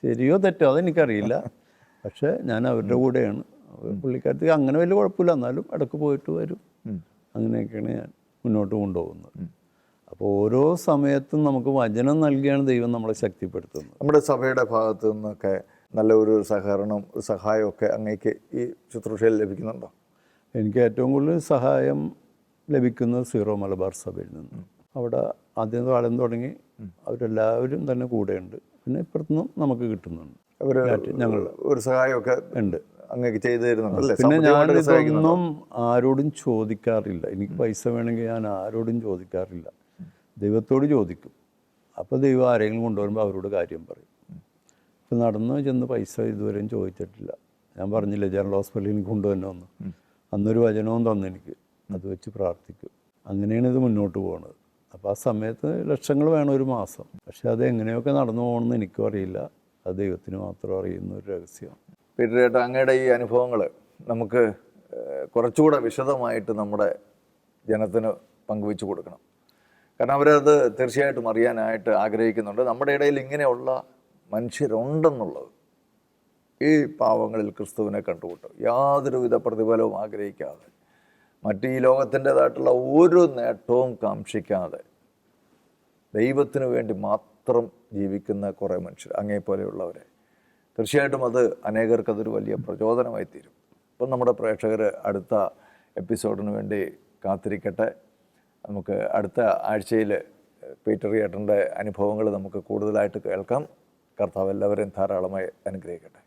ശരിയോ തെറ്റോ അതെനിക്കറിയില്ല. പക്ഷേ ഞാൻ അവരുടെ കൂടെയാണ്. അപ്പോൾ പുള്ളിക്കാരത്തേക്ക് അങ്ങനെ വലിയ കുഴപ്പമില്ല. എന്നാലും ഇടയ്ക്ക് പോയിട്ട് വരും. അങ്ങനെയൊക്കെയാണ് ഞാൻ മുന്നോട്ട് കൊണ്ടുപോകുന്നത്. അപ്പോൾ ഓരോ സമയത്തും നമുക്ക് വചനം നൽകിയാണ് ദൈവം നമ്മളെ ശക്തിപ്പെടുത്തുന്നത്. നമ്മുടെ സഭയുടെ ഭാഗത്തു നിന്നൊക്കെ നല്ല ഒരു സഹകരണം ഒരു സഹായമൊക്കെ അങ്ങേക്ക് ഈ ശുശ്രൂഷയിൽ ലഭിക്കുന്നുണ്ടോ? എനിക്ക് ഏറ്റവും കൂടുതൽ സഹായം ലഭിക്കുന്നത് സീറോ മലബാർ സഭയിൽ നിന്ന്. അവിടെ ആദ്യം കാലം തുടങ്ങി അവരെല്ലാവരും തന്നെ കൂടെയുണ്ട്. പിന്നെ ഇപ്പുറത്തുനിന്നും നമുക്ക് കിട്ടുന്നുണ്ട്. അവർ ഞങ്ങൾ. ഒരു സഹായമൊക്കെ ഉണ്ട്. അങ്ങേക്ക് ചെയ്തു തരുന്നുണ്ട് പിന്നെ ഞാൻ? ഇതൊന്നും ആരോടും ചോദിക്കാറില്ല. എനിക്ക് പൈസ വേണമെങ്കിൽ ഞാൻ ആരോടും ചോദിക്കാറില്ല. ദൈവത്തോട് ചോദിക്കും. അപ്പോൾ ദൈവം ആരെങ്കിലും കൊണ്ടുവരുമ്പോൾ അവരോട് കാര്യം പറയും. ഇപ്പം നടന്നു ചെന്ന് പൈസ ഇതുവരെയും ചോദിച്ചിട്ടില്ല. ഞാൻ പറഞ്ഞില്ല ജനറൽ ഹോസ്പിറ്റലിൽ എനിക്ക് കൊണ്ടുവന്നെ അന്നൊരു വചനവും തന്നു എനിക്ക്. അത് വെച്ച് പ്രാർത്ഥിക്കും. അങ്ങനെയാണ് ഇത് മുന്നോട്ട് പോകുന്നത് അപ്പോൾ ആ സമയത്ത് ലക്ഷങ്ങൾ വേണം ഒരു മാസം. പക്ഷേ അത് എങ്ങനെയൊക്കെ നടന്നു പോകണമെന്ന് എനിക്കും അറിയില്ല. അത് ദൈവത്തിന് മാത്രം അറിയുന്ന ഒരു രഹസ്യമാണ് പീറ്റർ അങ്ങയുടെ ഈ അനുഭവങ്ങൾ നമുക്ക് കുറച്ചുകൂടെ വിശദമായിട്ട് നമ്മുടെ ജനത്തിന് പങ്കുവെച്ചു കൊടുക്കണം. കാരണം അവരത് തീർച്ചയായിട്ടും അറിയാനായിട്ട് ആഗ്രഹിക്കുന്നുണ്ട്. നമ്മുടെ ഇടയിൽ ഇങ്ങനെയുള്ള മനുഷ്യരുണ്ടെന്നുള്ളത് ഈ പാവങ്ങളിൽ ക്രിസ്തുവിനെ കണ്ടുമുട്ടും. യാതൊരുവിധ പ്രതിഫലവും ആഗ്രഹിക്കാതെ മറ്റ് ഈ ലോകത്തിന്റെതായിട്ടുള്ള ഒരു നേട്ടവും കാക്ഷിക്കാതെ ദൈവത്തിനു വേണ്ടി മാത്രം ജീവിക്കുന്ന കുറേ മനുഷ്യർ അങ്ങേപ്പോലെയുള്ളവരെ തീർച്ചയായിട്ടും അത് അനേകർക്ക് അതൊരു വലിയ പ്രചോദനമായി തീരും അപ്പം നമ്മുടെ പ്രേക്ഷകർ അടുത്ത എപ്പിസോഡിന് വേണ്ടി കാത്തിരിക്കട്ടെ. നമുക്ക് അടുത്ത ആഴ്ചയിൽ പീറ്റർ ഏട്ടന്റെ അനുഭവങ്ങൾ നമുക്ക് കൂടുതലായിട്ട് കേൾക്കാം. കർത്താവ് എല്ലാവരെയും ധാരാളമായി അനുഗ്രഹിക്കട്ടെ.